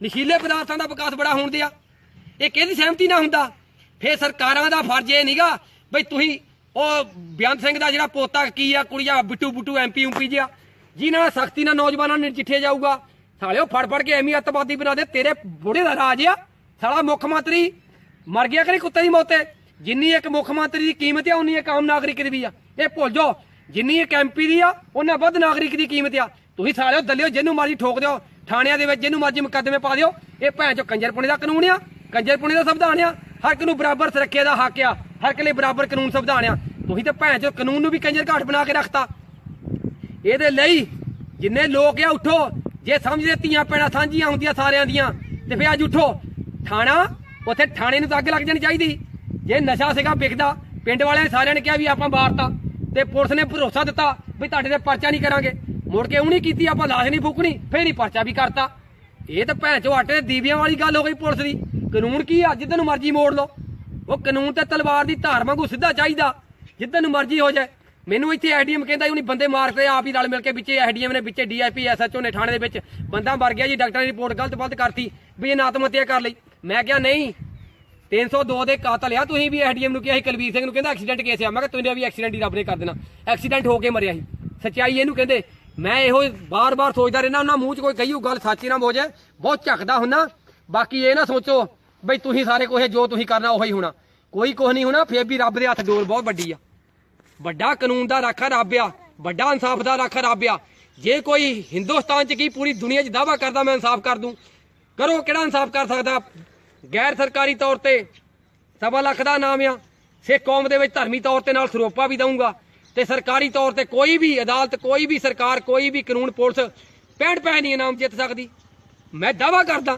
ਨਸ਼ੀਲੇ ਪਦਾਰਥਾਂ ਦਾ ਵਿਕਾਸ ਬੜਾ ਹੋਣ ਦਿਆ। ਇਹ ਕਿਹਦੀ ਸਹਿਮਤੀ ਨਾ ਹੁੰਦਾ? ਫੇਰ ਸਰਕਾਰਾਂ ਦਾ ਫਰਜ਼ ਇਹ ਨਹੀਂਗਾ ਬਈ ਤੁਸੀਂ, ਉਹ ਬਿਆੰਤ ਸਿੰਘ ਦਾ ਜਿਹੜਾ ਪੋਤਾ ਕੀ ਆ, ਕੁੜੀਆ ਬਿੱਟੂ ਬੁੱਟੂ ਐਮਪੀ ਉਂਪੀ ਜਿਆ ਜਿਨ੍ਹਾਂ ਨਾਲ ਸਖਤੀ ਨਾਲ ਨੌਜਵਾਨਾਂ ਨੂੰ ਨਜਿੱਠਿਆ ਜਾਊਗਾ। ਸਾਲਿਓ ਫੜ ਫੜ ਕੇ ਐਵੇਂ ਅੱਤਵਾਦੀ ਬਣਾ ਦੇ, ਤੇਰੇ ਬੁੜੇ ਦਾ ਰਾਜ ਆ। ਸਾਲਾ ਮੁੱਖ ਮੰਤਰੀ ਮਰ ਗਿਆ ਕਿ ਕੁੱਤੇ ਦੀ ਮੌਤੇ? ਜਿੰਨੀ ਇੱਕ ਮੁੱਖ ਮੰਤਰੀ ਦੀ ਕੀਮਤ ਆ, ਉਨੀ ਇੱਕ ਆਮ ਨਾਗਰਿਕ ਦੀ ਵੀ ਆ। ਇਹ ਭੁੱਲ ਜਾਓ, ਜਿੰਨੀ ਇੱਕ ਐਮਪੀ ਦੀ ਆ ਉਹਨਾਂ ਵੱਧ ਨਾਗਰਿਕ ਦੀ ਕੀਮਤ ਆ। ਤੁਸੀਂ ਸਾਲਿਓ ਦੱਲਿਓ, ਜਿਹਨੂੰ ਮਰਜ਼ੀ ਠੋਕ ਦਿਓ, ਥਾਣਿਆਂ ਦੇ ਵਿੱਚ ਜਿਹਨੂੰ ਮਰਜ਼ੀ ਮੁਕੱਦਮੇ ਪਾ ਦਿਓ। ਇਹ ਭੈਣ ਚੋ ਕੰਜਰਪੁਣੇ ਦਾ ਕਾਨੂੰਨ ਆ ਕੰਜਰਪੁਣੇ ਦਾ ਸੰਵਿਧਾਨ ਆ। ਹਰ ਇੱਕ ਨੂੰ ਬਰਾਬਰ ਸੁਰੱਖਿਆ ਦਾ ਹੱਕ ਆ, ਹਰ ਇੱਕ ਲਈ ਬਰਾਬਰ ਕਾਨੂੰਨ ਸੰਵਿਧਾਨ ਆ। ਤੁਸੀਂ ਤੇ ਭੈਣ ਚੋ ਕਾਨੂੰਨ ਨੂੰ ਵੀ ਕੰਜਰ ਘਾਟ ਬਣਾ ਕੇ ਰੱਖਤਾ। ਇਹਦੇ ਲਈ ਜਿੰਨੇ ਲੋਕ ਆ, ਉਠੋ। ਜੇ ਸਮਝਦੇ ਧੀਆਂ ਪੈਣਾ ਸਾਂਝੀਆਂ ਹੁੰਦੀਆਂ ਸਾਰਿਆਂ ਦੀਆਂ, ਤੇ ਫੇ ਅੱਜ ਉਠੋ। ਥਾਣਾ, ਉੱਥੇ ਥਾਣੇ ਨੂੰ ਤਾਂ ਅੱਗ ਲੱਗ ਜਾਣੀ ਚਾਹੀਦੀ। ਜੇ ਨਸ਼ਾ ਸੀਗਾ ਵਿਕਦਾ, ਪਿੰਡ ਵਾਲਿਆਂ ਨੇ ਸਾਰਿਆਂ ਨੇ ਕਿਹਾ ਵੀ ਆਪਾਂ ਮਾਰਤਾ ਤੇ ਪੁਲਿਸ ਨੇ ਭਰੋਸਾ ਦਿੱਤਾ ਵੀ ਤੁਹਾਡੇ ਤੇ ਪਰਚਾ ਨਹੀਂ ਕਰਾਂਗੇ। ਮੁੜ ਕੇ ਉਹ ਨਹੀਂ ਕੀਤੀ, ਆਪਾਂ ਲਾਸ਼ ਨਹੀਂ ਫੂਕਣੀ, ਫੇਰ ਹੀ ਪਰਚਾ ਵੀ ਕਰਤਾ। ਇਹ ਤਾਂ ਭੈਣ ਚੋ ਆਟੇ ਦੇ ਦੀਵਿਆਂ ਵਾਲੀ ਗੱਲ ਹੋ ਗਈ ਪੁਲਿਸ ਦੀ। ਕਾਨੂੰਨ ਕੀ ਆ? ਜਿੱਦਨ ਨੂੰ ਮਰਜ਼ੀ ਮੋੜ ਲਓ। ਉਹ ਕਾਨੂੰਨ ਤੇ ਤਲਵਾਰ ਦੀ ਧਾਰ ਵਾਂਗੂ ਸਿੱਧਾ ਚਾਹੀਦਾ। ਜਿੱਦਨ ਨੂੰ ਮਰਜ਼ੀ ਹੋ ਜਾਏ। ਮੈਨੂੰ ਇੱਥੇ ਐਡੀਐਮ ਕਹਿੰਦਾ ਉਹਨੇ ਬੰਦੇ ਮਾਰ ਕੇ ਆਪ ਹੀ ਰਲ ਮਿਲ ਕੇ ਵਿੱਚੇ ਐਡੀਐਮ ਨੇ ਵਿੱਚੇ ਡੀਆਈਪੀ ਐਸਐਚਓ ਨੇ ਥਾਣੇ ਦੇ ਵਿੱਚ। ਬੰਦਾ ਮਰ ਗਿਆ ਜੀ, ਡਾਕਟਰ ਨੇ ਰਿਪੋਰਟ ਗਲਤ ਬਲਤ ਕਰਤੀ, ਵੀ ਇਹ ਆਤਮ ਹੱਤਿਆ ਕਰ ਲਈ। ਮੈਂ ਕਿਹਾ, ਨਹੀਂ 302 ਦੇ ਕਾਤਲ ਆ, ਤੁਸੀਂ ਵੀ ਐਡੀਐਮ ਨੂੰ ਕਿਹਾ ਸੀ, ਕੁਲਵੀਰ ਸਿੰਘ ਨੂੰ ਕਹਿੰਦਾ ਐਕਸੀਡੈਂਟ ਕੇਸ ਆ। ਮੈਂ ਕਿਹਾ ਤੁਸੀਂ ਵੀ ਐਕਸੀਡੈਂਟ ਹੀ ਰੱਬ ਨੇ ਕਰ ਦੇਣਾ। ਐਕਸੀਡੈਂਟ ਹੋ ਕੇ ਮਰਿਆ ਸੀ। ਸੱਚਾਈ ਇਹਨੂੰ ਕਹਿੰਦੇ, ਮੈਂ ਇਹੋ ਬਾਰ-ਬਾਰ ਸੋਚਦਾ ਰਹਿਣਾ ਉਹਨਾਂ ਮੂੰਹ 'ਚ ਕੋਈ ਕਹੀਓ ਗੱਲ ਸੱਚੀ ਨਾ ਹੋ ਜਾਏ ਬਹੁਤ ਝੱਕਦਾ ਹੁੰਨਾ ਬਾਕੀ ਇਹ ਨਾ ਸੋਚੋ, ਬਈ ਤੁਸੀਂ ਸਾਰੇ ਕੋਹੇ ਜੋ ਤੁਸੀਂ ਕਰਨਾ, ਉਹੀ ਹੋਣਾ। ਕੋਈ ਕੁਝ ਨਹੀਂ ਹੋਣਾ, ਫੇਰ ਵੀ ਰੱਬ ਦੇ ਹੱਥ ਡੋਰ ਬਹੁਤ ਵੱਡੀ ਆ। ਵੱਡਾ ਕਾਨੂੰਨ ਦਾ ਰਾਖਾ ਰੱਬ ਆ ਵੱਡਾ ਇਨਸਾਫ ਦਾ ਰਾਖਾ ਰੱਬ ਆ ਜੇ ਕੋਈ ਹਿੰਦੁਸਤਾਨ 'ਚ ਕੀ ਪੂਰੀ ਦੁਨੀਆ 'ਚ ਦਾਵਾ ਕਰਦਾ, ਮੈਂ ਇਨਸਾਫ ਕਰ ਦੂੰ। ਕਰੋ, ਕਿਹੜਾ ਇਨਸਾਫ ਕਰ ਸਕਦਾ? ਗੈਰ ਸਰਕਾਰੀ ਤੌਰ ਤੇ ਸਵਾ ਲੱਖ ਦਾ ਨਾਮ ਆ। ਸਿੱਖ ਕੌਮ ਦੇ ਵਿੱਚ ਧਰਮੀ ਤੌਰ ਤੇ ਨਾਲ ਸਰੋਪਾ ਵੀ ਦਊਂਗਾ। ਤੇ ਸਰਕਾਰੀ ਤੌਰ ਤੇ ਕੋਈ ਵੀ ਅਦਾਲਤ, ਕੋਈ ਵੀ ਸਰਕਾਰ, ਕੋਈ ਵੀ ਕਾਨੂੰਨ, ਪੁਲਿਸ 65 ਪੈਸੇ ਨਹੀਂ ਇਨਾਮ ਜਿੱਤ ਸਕਦੀ। ਮੈਂ ਦਾਵਾ ਕਰਦਾ,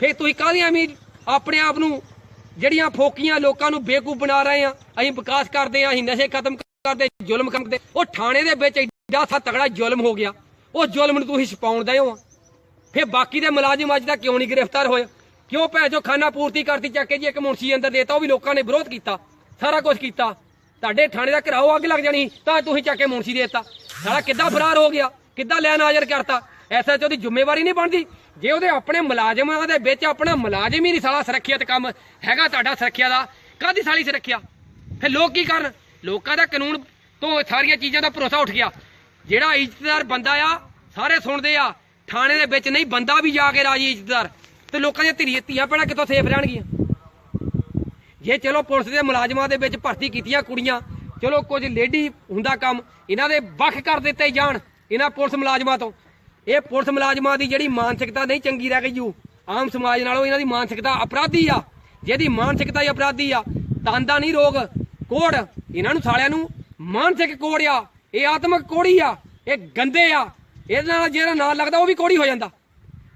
ਫੇਰ ਤੁਸੀਂ ਕਾਹਦੀਆਂ ਵੀ ਆਪਣੇ ਆਪ ਨੂੰ ਜਿਹੜੀਆਂ ਫੋਕੀਆਂ ਲੋਕਾਂ ਨੂੰ ਬੇਕੂਫ ਬਣਾ ਰਹੇ ਆ? ਅਸੀਂ ਵਿਕਾਸ ਕਰਦੇ ਆ, ਅਸੀਂ ਨਸ਼ੇ ਖਤਮ ਕਰਦੇ, ਜ਼ੁਲਮ ਕਰਦੇ। ਉਹ ਥਾਣੇ ਦੇ ਵਿੱਚ ਐਡਾ ਸਾ ਤਗੜਾ ਜ਼ੁਲਮ ਹੋ ਗਿਆ। ਉਹ ਜ਼ੁਲਮ ਨੂੰ ਤੁਸੀਂ ਛਪਾਉਣ ਹੋ। ਫਿਰ ਬਾਕੀ ਦੇ ਮੁਲਾਜ਼ਮ ਅੱਜ ਤੱਕ ਕਿਉਂ ਨਹੀਂ ਗ੍ਰਿਫਤਾਰ ਹੋਏ? ਕਿਉਂ ਭੈ ਜੋ ਖਾਨਾ ਪੂਰਤੀ ਕਰਤੀ, ਚੱਕ ਕੇ ਜੀ ਇੱਕ ਮੁਨਸ਼ੀ ਅੰਦਰ ਦੇਤਾ, ਉਹ ਵੀ ਲੋਕਾਂ ਨੇ ਵਿਰੋਧ ਕੀਤਾ। ਸਾਰਾ ਕੁਝ ਕੀਤਾ। ਤੁਹਾਡੇ ਥਾਣੇ ਦਾ ਘਰਾਓ ਅੱਗ ਲੱਗ ਜਾਣੀ, ਤਾਂ ਤੁਸੀਂ ਚੱਕ ਕੇ ਮੁਨਸ਼ੀ ਦੇਤਾ। ਸਾਲਾ ਕਿੱਦਾਂ ਫਰਾਰ ਹੋ ਗਿਆ? ਕਿੱਦਾਂ ਲੈਣ ਹਾਜ਼ਰ ਕਰਤਾ? ਐਸਐਚਓ ਦੀ ਜ਼ਿੰਮੇਵਾਰੀ ਨਹੀਂ ਬਣਦੀ। ਜੇ ਉਹਦੇ ਆਪਣੇ ਮੁਲਾਜ਼ਮਾਂ ਦੇ ਵਿੱਚ ਆਪਣਾ ਮੁਲਾਜ਼ਮ ਹੀ ਨਹੀਂ ਸਾਲਾ ਸੁਰੱਖਿਅਤ ਕੰਮ ਹੈਗਾ ਤੁਹਾਡਾ ਸੁਰੱਖਿਆ ਦਾ ਕਾਦੀ ਸਾਲੀ ਸੁਰੱਖਿਆ? ਫਿਰ ਲੋਕ ਕੀ ਕਰਨ? ਲੋਕਾਂ ਦਾ ਕਾਨੂੰਨ ਤੋਂ ਸਾਰੀਆਂ ਚੀਜ਼ਾਂ ਦਾ ਭਰੋਸਾ ਉੱਠ ਗਿਆ। ਜਿਹੜਾ ਇੱਜ਼ਤਦਾਰ ਬੰਦਾ ਆ, ਸਾਰੇ ਸੁਣਦੇ ਆ, ਥਾਣੇ ਦੇ ਵਿੱਚ ਨਹੀਂ, ਬੰਦਾ ਵੀ ਜਾ ਕੇ ਰਾਜੀ ਇੱਜ਼ਤਦਾਰ। ਤੇ ਲੋਕਾਂ ਦੀਆਂ ਧੀਰੀਆਂ ਧੀਆਂ ਭੈਣਾਂ ਕਿੱਥੋਂ ਸੇਫ ਰਹਿਣਗੀਆਂ? ਜੇ ਚਲੋ ਪੁਲਿਸ ਦੇ ਮੁਲਾਜ਼ਮਾਂ ਦੇ ਵਿੱਚ ਭਰਤੀ ਕੀਤੀਆਂ ਕੁੜੀਆਂ, ਚਲੋ ਕੁਝ ਲੇਡੀ ਹੁੰਦਾ ਕੰਮ, ਇਹਨਾਂ ਦੇ ਵੱਖ ਕਰ ਦਿੱਤੇ ਜਾਣ, ਇਹਨਾਂ ਪੁਲਿਸ ਮੁਲਾਜ਼ਮਾਂ ਤੋਂ। ਇਹ ਪੁਲਿਸ ਮੁਲਾਜ਼ਮਾਂ ਦੀ ਜਿਹੜੀ ਮਾਨਸਿਕਤਾ ਨਹੀਂ ਚੰਗੀ ਰਹਿ ਗਈ ਜੂ, ਆਮ ਸਮਾਜ ਨਾਲੋਂ ਇਹਨਾਂ ਦੀ ਮਾਨਸਿਕਤਾ ਅਪਰਾਧੀ ਆ। ਜਿਹਦੀ ਮਾਨਸਿਕਤਾ ਹੀ ਅਪਰਾਧੀ ਆ ਤਾਂਦਾ ਨਹੀਂ ਰੋਗ ਕੋੜ। ਇਹਨਾਂ ਨੂੰ ਸਾਲਿਆਂ ਨੂੰ ਮਾਨਸਿਕ ਕੋੜ ਆ, ਇਹ ਆਤਮਿਕ ਕੋੜੀ ਆ, ਇਹ ਗੰਦੇ ਆ। ਇਹਦੇ ਨਾਲ ਜਿਹੜਾ ਨਾਂ ਲੱਗਦਾ ਉਹ ਵੀ ਕੋੜੀ ਹੋ ਜਾਂਦਾ।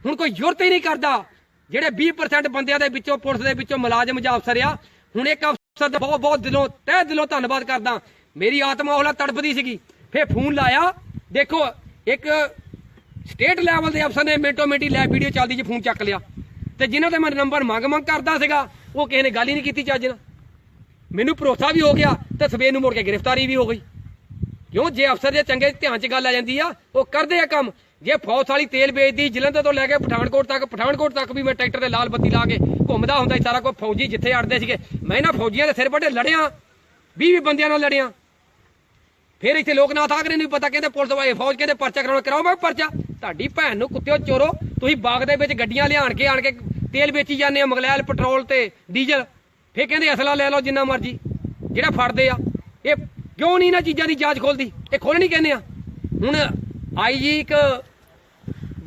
ਹੁਣ ਕੋਈ ਜ਼ਰੂਰਤ ਹੀ ਨਹੀਂ ਕਰਦਾ। ਜਿਹੜੇ 20% ਬੰਦਿਆਂ ਦੇ ਵਿੱਚੋਂ, ਪੁਲਿਸ ਦੇ ਵਿੱਚੋਂ ਮੁਲਾਜ਼ਮ ਜਾਂ ਅਫਸਰ ਆ, ਹੁਣ ਇੱਕ ਅਫਸਰ ਦਾ ਬਹੁਤ ਬਹੁਤ ਦਿਲੋਂ, ਤਹਿ ਦਿਲੋਂ ਧੰਨਵਾਦ ਕਰਦਾ। ਮੇਰੀ ਆਤਮਾ ਉਹਲਾ ਤੜਪਦੀ ਸੀਗੀ। ਫੇਰ ਫੋਨ ਲਾਇਆ। ਦੇਖੋ, ਇੱਕ ਸਟੇਟ ਲੈਵਲ ਦੇ ਅਫਸਰ ਨੇ ਮਿੰਟੋ ਮਿੰਟੀ ਲੈ ਵੀਡੀਓ ਚੱਲਦੀ ਜੀ, ਫੋਨ ਚੱਕ ਲਿਆ। ਤੇ ਜਿਨ੍ਹਾਂ ਤੇ ਮੈਂ ਨੰਬਰ ਮੰਗ ਮੰਗ ਕਰਦਾ ਸੀਗਾ, ਉਹ ਕਿਸੇ ਨੇ ਗੱਲ ਹੀ ਨਹੀਂ ਕੀਤੀ ਚੱਜ ਨਾਲ। ਮੈਨੂੰ ਭਰੋਸਾ ਵੀ ਹੋ ਗਿਆ ਤੇ ਸਵੇਰ ਨੂੰ ਮੁੜ ਕੇ ਗ੍ਰਿਫਤਾਰੀ ਵੀ ਹੋ ਗਈ। ਕਿਉਂ? ਜੇ ਅਫਸਰ ਦੇ ਚੰਗੇ ਧਿਆਨ 'ਚ ਗੱਲ ਆ ਜਾਂਦੀ ਆ, ਉਹ ਕਰਦੇ ਆ ਕੰਮ। ਜੇ ਫੌਜ ਵਾਲੀ ਤੇਲ ਵੇਚਦੀ, ਜਲੰਧਰ ਤੋਂ ਲੈ ਕੇ ਪਠਾਨਕੋਟ ਤੱਕ ਪਠਾਨਕੋਟ ਤੱਕ ਵੀ ਮੈਂ ਟਰੈਕਟਰ ਤੇ ਲਾਲ ਬੱਤੀ ਲਾ ਕੇ ਘੁੰਮਦਾ ਹੁੰਦਾ ਸਾਰਾ ਕੋਈ ਫੌਜੀ ਜਿੱਥੇ ਅੜਦੇ ਸੀਗੇ। ਮੈਂ ਨਾ ਫੌਜੀਆਂ ਦੇ ਸਿਰ ਵੱਡੇ ਲੜਿਆ 20 20 ਬੰਦਿਆਂ ਨਾਲ ਲੜਿਆ। ਫਿਰ ਇੱਥੇ ਲੋਕ ਲੋਕਨਾਥ ਆਗਰੇ ਨੂੰ ਪਤਾ ਕਹਿੰਦੇ ਪੁਲਿਸ ਵਾਲੇ ਫੌਜ ਕਹਿੰਦੇ ਪਰਚਾ ਕਰਾਉਣਾ ਕਰਾਓ ਮੈਂ ਪਰਚਾ। ਤੁਹਾਡੀ ਭੈਣ ਨੂੰ ਕੁੱਤਿਓ ਚੋਰੋ, ਤੁਸੀਂ ਬਾਗ ਦੇ ਵਿੱਚ ਗੱਡੀਆਂ ਲਿਆਣ ਕੇ, ਆਣ ਕੇ ਤੇਲ ਵੇਚੀ ਜਾਂਦੇ ਆ ਮਗਲੈਲ ਪੈਟਰੋਲ ਤੇ ਡੀਜ਼ਲ। ਫੇਰ ਕਹਿੰਦੇ ਅਸਲਾ ਲੈ ਲਓ ਜਿੰਨਾ ਮਰਜ਼ੀ, ਜਿਹੜਾ ਫੜਦੇ ਆ। ਇਹ ਕਿਉਂ ਨਹੀਂ ਇਹਨਾਂ ਚੀਜ਼ਾਂ ਦੀ ਜਾਂਚ ਖੋਲਦੀ ਇਹ ਖੋਲਣੀ ਕਹਿੰਦੇ ਆ। ਹੁਣ ਆਈਜੀ ਇੱਕ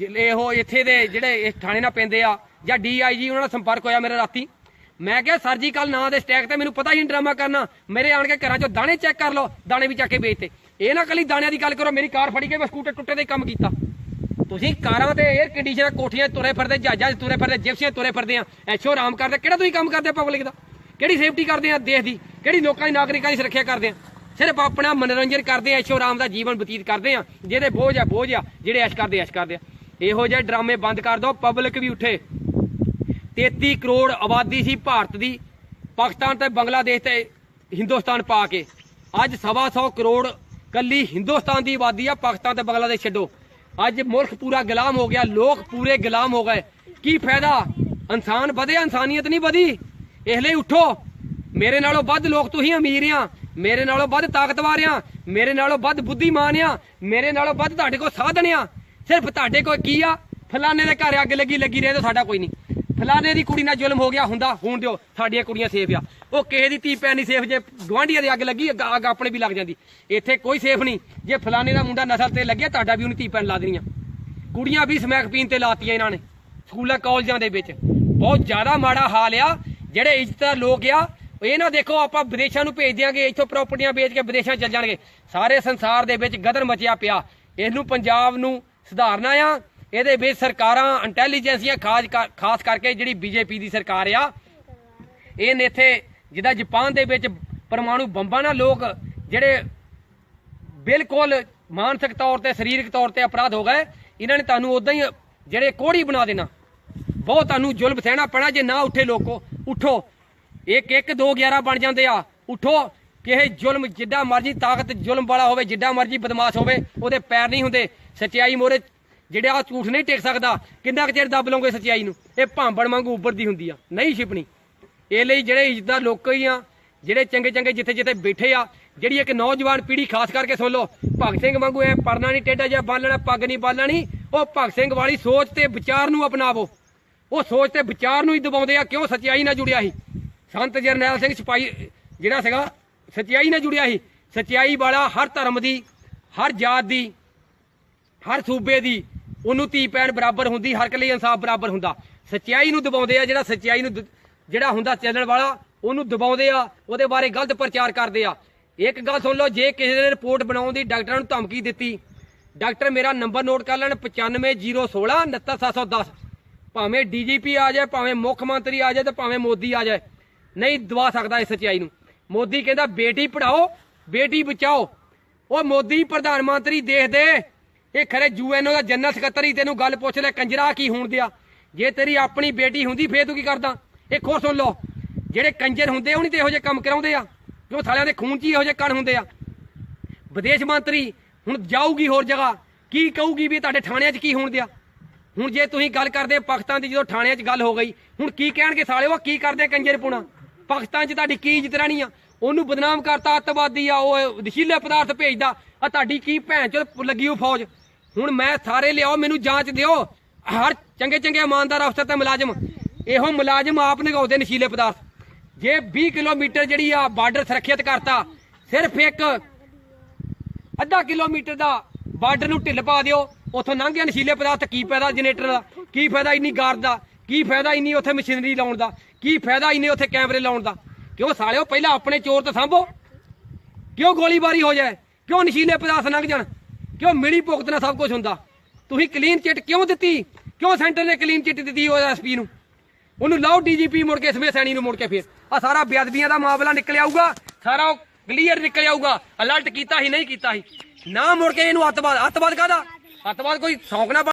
ਇਹੋ ਇੱਥੇ ਦੇ ਜਿਹੜੇ ਇਸ ਥਾਣੇ ਨਾਲ ਪੈਂਦੇ ਆ, ਜਾਂ ਡੀਆਈਜੀ ਉਹਨਾਂ ਨਾਲ ਸੰਪਰਕ ਹੋਇਆ ਮੇਰੇ ਰਾਤੀ। ਮੈਂ ਕਿਹਾ ਸਰਜੀਕਲ ਨਾਂ ਦੇ ਸਟੈਕ ਤੇ ਮੈਨੂੰ ਪਤਾ ਹੀ ਨਹੀਂ ਡਰਾਮਾ ਕਰਨਾ। ਮੇਰੇ ਆਣ ਕੇ ਘਰਾਂ ਚੋਂ ਦਾਣੇ ਚੈੱਕ ਕਰ ਲਓ, ਦਾਣੇ ਵੀ ਚੱਕ ਕੇ ਵੇਚਤੇ ਇਹ ਨਾ ਕੱਲੀ ਦਾਣਿਆਂ ਦੀ ਗੱਲ ਕਰੋ, ਮੇਰੀ ਕਾਰ ਫੜੀ ਕੇ ਮੈਂ ਸਕੂਟਰ ਟੁੱਟੇ ਦਾ ਹੀ ਕੰਮ ਕੀਤਾ। ਤੁਸੀਂ ਕਾਰਾਂ ਤੇ 에ਅਰ ਕੰਡੀਸ਼ਨਰ ਕੋਠੀਆਂ ਤੁਰੇ ਫਿਰਦੇ, ਜਹਾਜ਼ਾਂ 'ਚ ਤੁਰੇ ਫਿਰਦੇ ਜਿਪਸੀਆਂ ਤੁਰੇ ਫਿਰਦੇ ਆ। ਐਸ਼ੋ ਆਰਾਮ ਕਰਦੇ, ਕਿਹੜਾ ਤੁਸੀਂ ਕੰਮ ਕਰਦੇ ਪਬਲਿਕ ਦਾ? ਕਿਹੜੀ ਸੇਫਟੀ ਕਰਦੇ ਆ ਦੇਸ਼ ਦੀ? ਕਿਹੜੀ ਲੋਕਾਂ ਦੀ ਨਾਗਰਿਕਾਂ ਦੀ ਸੁਰੱਖਿਆ ਕਰਦੇ ਆ? ਸਿਰਫ ਆਪਣਾ ਮਨੋਰੰਜਨ ਕਰਦੇ ਆ ਐਸ਼ੋ ਆਰਾਮ ਦਾ ਜੀਵਨ ਬਤੀਤ ਕਰਦੇ ਆ, ਜਿਹਦੇ ਬੋਝ ਆ ਬੋਝ ਆ, ਜਿਹੜੇ ਐਸ਼ ਕਰਦੇ ਐਸ਼ ਕਰਦੇ ਆ। ਇਹੋ ਜਿਹੇ ਡਰਾਮੇ ਬੰਦ ਕਰ ਦਿਓ ਪਬਲਿਕ ਵੀ ਉੱਠੇ। 33 ਕਰੋੜ ਆਬਾਦੀ ਸੀ ਭਾਰਤ ਦੀ, ਪਾਕਿਸਤਾਨ ਤੇ ਬੰਗਲਾਦੇਸ਼ ਤੇ ਹਿੰਦੁਸਤਾਨ ਪਾ ਕੇ। ਅੱਜ ਸਵਾ ਸੌ ਕਰੋੜ ਕੱਲੀ ਹਿੰਦੁਸਤਾਨ ਦੀ ਆਬਾਦੀ ਆ, ਪਾਕਿਸਤਾਨ ਤੇ ਬੰਗਲਾਦੇਸ਼ ਛੱਡੋ। ਅੱਜ ਮੁਲਕ ਪੂਰਾ ਗੁਲਾਮ ਹੋ ਗਿਆ, ਲੋਕ ਪੂਰੇ ਗੁਲਾਮ ਹੋ ਗਏ। ਕੀ ਫਾਇਦਾ? ਇਨਸਾਨ ਵਧਿਆ ਇਨਸਾਨੀਅਤ ਨਹੀਂ ਵਧੀ। ਇਸ ਲਈ ਉਠੋ। ਮੇਰੇ ਨਾਲੋਂ ਵੱਧ ਲੋਕ ਤੁਸੀਂ ਅਮੀਰ ਆ। ਮੇਰੇ ਨਾਲੋਂ ਵੱਧ ਤਾਕਤਵਰ ਆ। ਮੇਰੇ ਨਾਲੋਂ ਵੱਧ ਬੁੱਧੀਮਾਨ ਆ। ਮੇਰੇ ਨਾਲੋਂ ਵੱਧ ਤੁਹਾਡੇ ਕੋਲ ਸਾਧਨ ਆ। ਸਿਰਫ ਤੁਹਾਡੇ ਕੋਲ ਕੀ ਆ? ਫਲਾਣੇ ਦੇ ਘਰ ਅੱਗ ਲੱਗੀ ਲੱਗੀ ਰਹੇ ਤਾਂ ਸਾਡਾ ਕੋਈ ਨਹੀਂ। ਫਲਾਣੇ ਦੀ ਕੁੜੀ ਨਾਲ ਜ਼ੁਲਮ ਹੋ ਗਿਆ ਹੁੰਦਾ, ਹੋਣ ਦਿਓ। ਸਾਡੀਆਂ ਕੁੜੀਆਂ ਸੇਫ ਆ। ਉਹ ਕਿਸੇ ਦੀ ਧੀ ਭੈਣ ਨਹੀਂ ਸੇਫ ਜੇ ਗਵਾਂਢੀਆਂ ਦੀ ਅੱਗ ਲੱਗੀ, ਅੱਗ ਆਪਣੇ ਵੀ ਲੱਗ ਜਾਂਦੀ। ਇੱਥੇ ਕੋਈ ਸੇਫ ਨਹੀਂ। ਜੇ ਫਲਾਣੇ ਦਾ ਮੁੰਡਾ ਨਸਲ ਤੇ ਲੱਗਿਆ, ਤੁਹਾਡਾ ਵੀ ਉਹਨੂੰ ਧੀ ਪੈਣ ਲਾ ਦੇਣੀਆਂ। ਕੁੜੀਆਂ ਵੀ ਸਮੈਕ ਪੀਣ ਤੇ ਲਾਤੀਆਂ ਇਹਨਾਂ ਨੇ। ਸਕੂਲਾਂ, ਕਾਲਜਾਂ ਦੇ ਵਿੱਚ। ਬਹੁਤ ਜ਼ਿਆਦਾ ਮਾੜਾ ਹਾਲ ਆ। ਜਿਹੜੇ ਇੱਜ਼ਤਦਾਰ ਲੋਕ ਆ, ਇਹ ਨਾ ਦੇਖੋ ਆਪਾਂ ਵਿਦੇਸ਼ਾਂ ਨੂੰ ਭੇਜ ਦਿਆਂਗੇ, ਇੱਥੋਂ ਪ੍ਰਾਪਰਟੀਆਂ ਵੇਚ ਕੇ ਵਿਦੇਸ਼ਾਂ ਚੱਲ ਜਾਣਗੇ। ਸਾਰੇ ਸੰਸਾਰ ਦੇ ਵਿੱਚ ਗਦਰ ਮਚਿਆ ਪਿਆ। ਇਹਨੂੰ ਪੰਜਾਬ ਨੂੰ ਸੁਧਾਰਨਾ ਆ। ਇਹਦੇ ਵਿੱਚ ਸਰਕਾਰਾਂ ਇੰਟੈਲੀਜੈਂਸੀਆਂ ਖਾਸ ਕਰ- ਖਾਸ ਕਰਕੇ ਜਿਹੜੀ ਬੀਜੇਪੀ ਦੀ ਸਰਕਾਰ ਆ, ਇਹ ਨੇ ਇੱਥੇ ਜਿੱਦਾਂ ਜਾਪਾਨ ਦੇ ਵਿੱਚ ਪਰਮਾਣੂ ਬੰਬਾਂ ਨਾਲ ਲੋਕ ਜਿਹੜੇ ਬਿਲਕੁਲ ਮਾਨਸਿਕ ਤੌਰ ਤੇ, ਸਰੀਰਕ ਤੌਰ ਤੇ ਅਪਰਾਧ ਹੋ ਗਏ, ਇਹਨਾਂ ਨੇ ਤੁਹਾਨੂੰ ਉਦਾਂ ਹੀ ਜਿਹੜੇ ਕੋੜੀ ਬਣਾ ਦੇਣਾ। ਬਹੁਤ ਤੁਹਾਨੂੰ ਜ਼ੁਲਮ ਸਹਿਣਾ ਪੈਣਾ ਜੇ ਨਾ ਉੱਠੇ ਲੋਕੋ। ਉਠੋ। ਇੱਕ ਇੱਕ 2 11 ਬਣ ਜਾਂਦੇ ਆ। ਉਠੋ। ਕਿਸੇ ਜ਼ੁਲਮ ਜਿੱਡਾ ਮਰਜ਼ੀ ਤਾਕਤ ਜ਼ੁਲਮ ਵਾਲਾ ਹੋਵੇ, ਜਿੱਡਾ ਮਰਜ਼ੀ ਬਦਮਾਸ਼ ਹੋਵੇ, ਉਹਦੇ ਪੈਰ ਨਹੀਂ ਹੁੰਦੇ। ਸਚਾਈ ਮੋਰੇ, ਜਿਹੜੇ ਆ ਝੂਠ ਨਹੀਂ ਟਿਕ ਸਕਦਾ, ਕਿੰਨਾ ਕੁ ਚਿਰ ਦੱਬ ਲਓਗੇ ਸਚਾਈ ਨੂੰ? ਇਹ ਭਾਂਬੜ ਵਾਂਗੂ ਉੱਭਰਦੀ ਹੁੰਦੀ ਆ। ਨਹੀਂ ਛਿਪਣੀ। ਇਹ ਲਈ ਜਿਹੜੇ ਇੱਜ਼ਤਦਾਰ ਲੋਕ ਹੀ ਆ, ਜਿਹੜੇ ਚੰਗੇ ਚੰਗੇ ਜਿੱਥੇ ਜਿੱਥੇ ਬੈਠੇ ਆ, ਜਿਹੜੀ ਇੱਕ ਨੌਜਵਾਨ ਪੀੜ੍ਹੀ ਖਾਸ ਕਰਕੇ ਸੁਣ ਲਓ, ਭਗਤ ਸਿੰਘ ਵਾਂਗੂ ਐ ਪਰਨਾ ਨਹੀਂ ਟੇਢਾ ਜਿਹਾ ਬਾਲਣਾ ਪੱਗ ਨਹੀਂ ਬਾਲਣੀ ਉਹ ਭਗਤ ਸਿੰਘ ਵਾਲੀ ਸੋਚ ਤੇ ਵਿਚਾਰ ਨੂੰ ਅਪਣਾਵੋ। ਉਹ ਸੋਚ ਤੇ ਵਿਚਾਰ ਨੂੰ ਹੀ ਦਬਾਉਂਦੇ ਆ, ਕਿਉਂ ਸਚਾਈ ਨਾਲ ਜੁੜਿਆ ਸੀ? ਸੰਤ ਜਰਨੈਲ ਸਿੰਘ ਸਿਪਾਹੀ, ਜਿਹੜਾ ਸੀਗਾ, ਸਚਾਈ ਨਾਲ ਜੁੜਿਆ ਸੀ। ਸਚਾਈ ਵਾਲਾ ਹਰ ਧਰਮ ਦੀ, ਹਰ ਜਾਤ ਦੀ, ਹਰ ਸੂਬੇ ਦੀ, ਉਹਨੂੰ ਧੀ ਭੈਣ ਬਰਾਬਰ ਹੁੰਦੀ, ਹਰ ਇੱਕ ਲਈ ਇਨਸਾਫ ਬਰਾਬਰ ਹੁੰਦਾ। ਸਚਾਈ ਨੂੰ ਦਬਾਉਂਦੇ ਆ, ਜਿਹੜਾ ਸਚਾਈ ਨੂੰ ਜਿਹੜਾ ਹੁੰਦਾ ਚੱਲਣ ਵਾਲਾ, ਉਹਨੂੰ ਦਬਾਉਂਦੇ ਆ, ਉਹਦੇ ਬਾਰੇ ਗਲਤ ਪ੍ਰਚਾਰ ਕਰਦੇ ਆ। ਇੱਕ ਗੱਲ ਸੁਣ ਲਓ, ਜੇ ਕਿਸੇ ਨੇ ਰਿਪੋਰਟ ਬਣਾਉਣ ਦੀ ਡਾਕਟਰਾਂ ਨੂੰ ਧਮਕੀ ਦਿੱਤੀ, ਡਾਕਟਰ ਮੇਰਾ ਨੰਬਰ ਨੋਟ ਕਰ ਲੈਣ 95016 69710 ਭਾਵੇਂ ਡੀਜੀਪੀ ਆ ਜਾਏ, ਭਾਵੇਂ ਮੁੱਖ ਮੰਤਰੀ ਆ ਜਾਏ ਤੇ ਭਾਵੇਂ ਮੋਦੀ ਆ ਜਾਏ, ਨਹੀਂ ਦਵਾ ਸਕਦਾ ਇਸ ਸਚਾਈ ਨੂੰ। ਮੋਦੀ ਕਹਿੰਦਾ, ਬੇਟੀ ਪੜਾਓ ਬੇਟੀ ਬਚਾਓ। ਉਹ ਮੋਦੀ ਪ੍ਰਧਾਨ ਮੰਤਰੀ ਦੇਸ਼ ਦੇ ਇਹ ਖਰੇ ਯੂਐਨਓ ਦਾ ਜਨਰਲ ਸਕੱਤਰ ਹੀ ਤੈਨੂੰ ਗੱਲ ਪੁੱਛ ਲੈ, ਕੰਜਰਾ ਕੀ ਹੋਣ ਦਿਆ? ਜੇ ਤੇਰੀ ਆਪਣੀ ਬੇਟੀ ਹੁੰਦੀ, ਫੇਰ ਤੂੰ ਕੀ ਕਰਦਾ? ਇਹ ਖੋ ਸੁਣ ਲਓ। ਜਿਹੜੇ ਕੰਜਰ ਹੁੰਦੇ ਉਹ ਨਹੀਂ ਤੇ ਇਹੋ ਜਿਹੇ ਕੰਮ ਕਰਾਉਂਦੇ ਆ। ਕਿਉਂ ਸਾਲਿਆਂ ਦੇ ਖੂਨ 'ਚ ਹੀ ਇਹੋ ਜਿਹੇ ਕਣ ਹੁੰਦੇ ਆ। ਵਿਦੇਸ਼ ਮੰਤਰੀ ਹੁਣ ਜਾਊਗੀ ਹੋਰ ਜਗ੍ਹਾ। ਕੀ ਕਹੂਗੀ ਵੀ ਤੁਹਾਡੇ ਥਾਣਿਆਂ 'ਚ ਕੀ ਹੋਣ ਦਿਆ? ਹੁਣ ਜੇ ਤੁਸੀਂ ਗੱਲ ਕਰਦੇ ਪਾਕਿਸਤਾਨ ਦੀ ਜਦੋਂ ਥਾਣਿਆਂ 'ਚ ਗੱਲ ਹੋ ਗਈ, ਹੁਣ ਕੀ ਕਹਿਣਗੇ ਸਾਲੇ ਉਹ ਕੀ ਕਰਦੇ ਕੰਜਰ ਪੁਣਾ? ਪਾਕਿਸਤਾਨ 'ਚ ਤੁਹਾਡੀ ਕੀ ਇੱਜ਼ਤ ਰਹਿਣੀ ਆ? ਉਹਨੂੰ ਬਦਨਾਮ ਕਰਤਾ ਅੱਤਵਾਦੀ ਆ, ਉਹ ਨਸ਼ੀਲੇ ਪਦਾਰਥ ਭੇਜਦਾ। ਆ ਤੁਹਾਡੀ ਕੀ ਭੈਣ ਚ ਲੱਗੀ ਉਹ ਫੌਜ? ਹੁਣ ਮੈਂ ਸਾਰੇ ਲਿਆਓ, ਮੈਨੂੰ ਜਾਂਚ ਦਿਓ। ਹਰ ਚੰਗੇ ਚੰਗੇ ਇਮਾਨਦਾਰ ਅਫਸਰ ਤੇ ਮੁਲਾਜ਼ਮ, ਇਹੋ ਮੁਲਾਜ਼ਮ ਆਪ ਨਿਗਾਉਂਦੇ ਨਸ਼ੀਲੇ ਪਦਾਰਥ। ਜੇ 20 ਕਿਲੋਮੀਟਰ ਜਿਹੜੀ ਆ ਬਾਰਡਰ ਸੁਰੱਖਿਅਤ ਕਰਤਾ, ਸਿਰਫ ਇੱਕ ਅੱਧਾ ਕਿਲੋਮੀਟਰ ਦਾ ਬਾਰਡਰ ਨੂੰ ਢਿੱਲ ਪਾ ਦਿਓ। ਉਥੋਂ ਲੰਘ ਗਿਆ ਨਸ਼ੀਲੇ ਪਦਾਰਥ। ਕੀ ਫਾਇਦਾ ਜਨਰੇਟਰ ਦਾ? ਕੀ ਫਾਇਦਾ ਇੰਨੀ ਗਾਰਡ ਦਾ? ਕੀ ਫਾਇਦਾ ਇੰਨੀ ਉੱਥੇ ਮਸ਼ੀਨਰੀ ਲਾਉਣ ਦਾ? ਕੀ ਫਾਇਦਾ ਇੰਨੇ ਉੱਥੇ ਕੈਮਰੇ ਲਾਉਣ ਦਾ? ਕਿਉਂ ਸਾਲਿਓ, ਪਹਿਲਾਂ ਆਪਣੇ ਚੋਰ ਤਾਂ ਸਾਂਭੋ। ਕਿਉਂ ਗੋਲੀਬਾਰੀ ਹੋ ਜਾਏ? ਕਿਉਂ ਨਸ਼ੀਲੇ ਪਦਾਰਥ ਲੰਘ ਜਾਣ? ਕਿਉਂ ਮਿਲੀ ਭੁਗਤ ਨਾਲ ਸਭ ਕੁਝ ਹੁੰਦਾ? ਤੁਸੀਂ ਕਲੀਨ ਚਿੱਟ ਕਿਉਂ ਦਿੱਤੀ? ਕਿਉਂ ਸੈਂਟਰ ਨੇ ਕਲੀਨ ਚਿੱਟ ਦਿੱਤੀ ਉਹ ਐਸਪੀ ਨੂੰ? ਉਹਨੂੰ ਲਾਓ ਡੀਜੀਪੀ ਮੁੜ ਕੇ ਸਮੇਂ ਸੈਣੀ ਨੂੰ ਮੁੜ ਕੇ ਫੇਰ। ਆ ਸਾਰਾ ਬੇਅਦਬੀਆਂ ਦਾ ਮਾਮਲਾ ਨਿਕਲ ਆਊਗਾ। ਸਾਰਾ ਕਲੀਅਰ ਨਿਕਲ ਆਊਗਾ। ਅਲਰਟ ਕੀਤਾ ਹੀ, ਨਹੀਂ ਕੀਤਾ ਸੀ ਨਾ ਮੁੜ ਕੇ ਇਹਨੂੰ ਅੱਤਵਾਦ। ਅੱਤਵਾਦ ਕਾਹਦਾ? ਅੱਤਵਾਦ ਕੋਈ ਸ਼ੌਂਕ ਨਾ